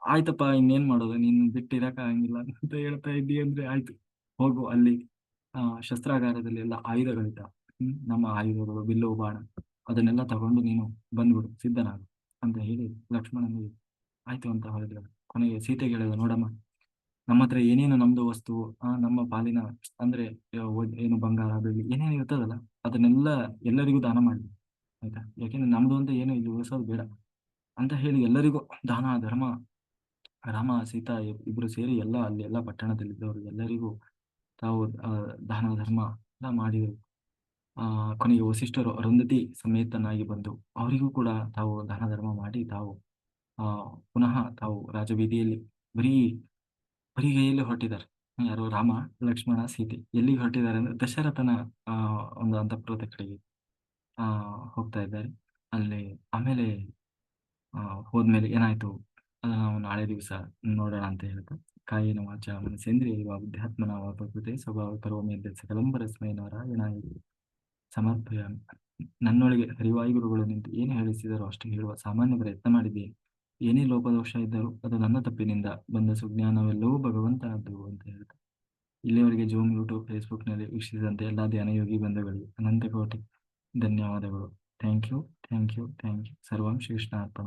ಆಯ್ತಪ್ಪ ಇನ್ನೇನ್ ಮಾಡೋದು? ನೀನ್ ಬಿಟ್ಟು ಇರಕ್ ಆಗಂಗಿಲ್ಲ ಅಂತ ಹೇಳ್ತಾ ಇದ್ದಿ ಅಂದ್ರೆ ಆಯ್ತು. ಹೋಗು ಅಲ್ಲಿ ಆ ಶಸ್ತ್ರಾಗಾರದಲ್ಲಿ ಎಲ್ಲ ಆಯುಧಗಳಿದ್ದ ನಮ್ಮ ಆಯುಧಗಳು ಬಿಲ್ಲು ಬಾಣ ಅದನ್ನೆಲ್ಲ ತಗೊಂಡು ನೀನು ಬಂದ್ಬಿಡು ಸಿದ್ಧನಾಗು ಅಂತ ಹೇಳಿ ಲಕ್ಷ್ಮಣನಿಗೆ ಆಯ್ತು ಅಂತ ಹೇಳಿದ್ರು. ಕೊನೆಗೆ ಸೀತೆ ಹೇಳಿದ ನೋಡಮ್ಮ, ನಮ್ಮ ಹತ್ರ ಏನೇನು ನಮ್ದು ವಸ್ತು, ಆ, ನಮ್ಮ ಪಾಲಿನ, ಅಂದ್ರೆ ಏನು ಬಂಗಾರ ಬೆಳ್ಳಿ ಏನೇನು ಇರ್ತದಲ್ಲ, ಅದನ್ನೆಲ್ಲ ಎಲ್ಲರಿಗೂ ದಾನ ಮಾಡಿ, ಆಯ್ತಾ? ಯಾಕೆಂದ್ರೆ ನಮ್ದು ಅಂತ ಏನು ಇಲ್ಲಿ ಉಳಿಸೋದು ಬೇಡ. ಅಂತ ಹೇಳಿ ಎಲ್ಲರಿಗೂ ದಾನ, ಧರ್ಮ, ರಾಮ, ಸೀತಾ ಇಬ್- ಇಬ್ರು ಸೇರಿ ಎಲ್ಲ, ಅಲ್ಲಿ ಎಲ್ಲ ಪಟ್ಟಣದಲ್ಲಿದ್ದವರು ಎಲ್ಲರಿಗೂ ತಾವು ದಾನ, ಧರ್ಮ ಎಲ್ಲ ಮಾಡಿದರು. ಆ, ಕೊನೆಗೆ ವಸಿಷ್ಠರು ಅರುಂಧತಿ ಸಮೇತನಾಗಿ ಬಂದು, ಅವರಿಗೂ ಕೂಡ ತಾವು ದಾನ, ಧರ್ಮ ಮಾಡಿ ತಾವು ಪುನಃ ತಾವು ರಾಜಬೀದಿಯಲ್ಲಿ ಬರೀ ಬರಿಗೈಯಲ್ಲಿ ಹೊರಟಿದ್ದಾರೆ. ಯಾರು ರಾಮ, ಲಕ್ಷ್ಮಣ, ಸೀತೆ ಎಲ್ಲಿಗೆ ಹೊರಟಿದ್ದಾರೆ ಅಂದ್ರೆ ದಶರಥನ ಒಂದು ಅಂತಃಪುರದ ಕಡೆಗೆ, ಆ, ಹೋಗ್ತಾ ಇದ್ದಾರೆ. ಅಲ್ಲಿ ಆಮೇಲೆ ಹೋದ್ಮೇಲೆ ಏನಾಯ್ತು? ಅದನ್ನ ನಾವು ನಾಳೆ ದಿವಸ ನೋಡೋಣ ಅಂತ ಹೇಳ್ತಾ ಕಾಯಿನ ವಾಚ ಮನಸ್ಸೇಂದ್ರಿಯ ಇವ ವ ಪ್ರಕೃತಿ ಸ್ವಭಾವ ಕರೋಮಿ ಅಂತ ಸಕಲಂಬರಸ್ಮೈ ನಾರಾಯಣಾಯಿ ಸಮರ್ಪಯ ನನ್ನೊಳಗೆ ಹರಿವಾಯುಗುರುಗಳು ನಿಂತು ಏನು ಹೇಳಿಸಿದರೋ ಅಷ್ಟು ಹೇಳುವ ಸಾಮಾನ್ಯ ಪ್ರಯತ್ನ ಮಾಡಿದ್ದೇನೆ. ಏನೇ ಲೋಪದೋಷ ಇದ್ದರೂ ಅದು ನನ್ನ ತಪ್ಪಿನಿಂದ ಬಂದ ಸುಜ್ಞಾನವೆಲ್ಲವೂ ಭಗವಂತನದ್ದು ಅಂತ ಹೇಳ್ತಾರೆ. ಇಲ್ಲಿಯವರೆಗೆ ಜೂಮ್ ಯೂಟ್ಯೂಬ್ ಫೇಸ್ಬುಕ್ನಲ್ಲಿ ವೀಕ್ಷಿಸಿದಂತೆ ಎಲ್ಲ ಧ್ಯಾನಯೋಗಿ ಬಂಧುಗಳಿಗೆ ಅನಂತ ಕೋಟಿ ಧನ್ಯವಾದಗಳು. Thank you thank you thank you ಸರ್ವಂ ಶ್ರೀಕೃಷ್ಣ ಅರ್ಪಣ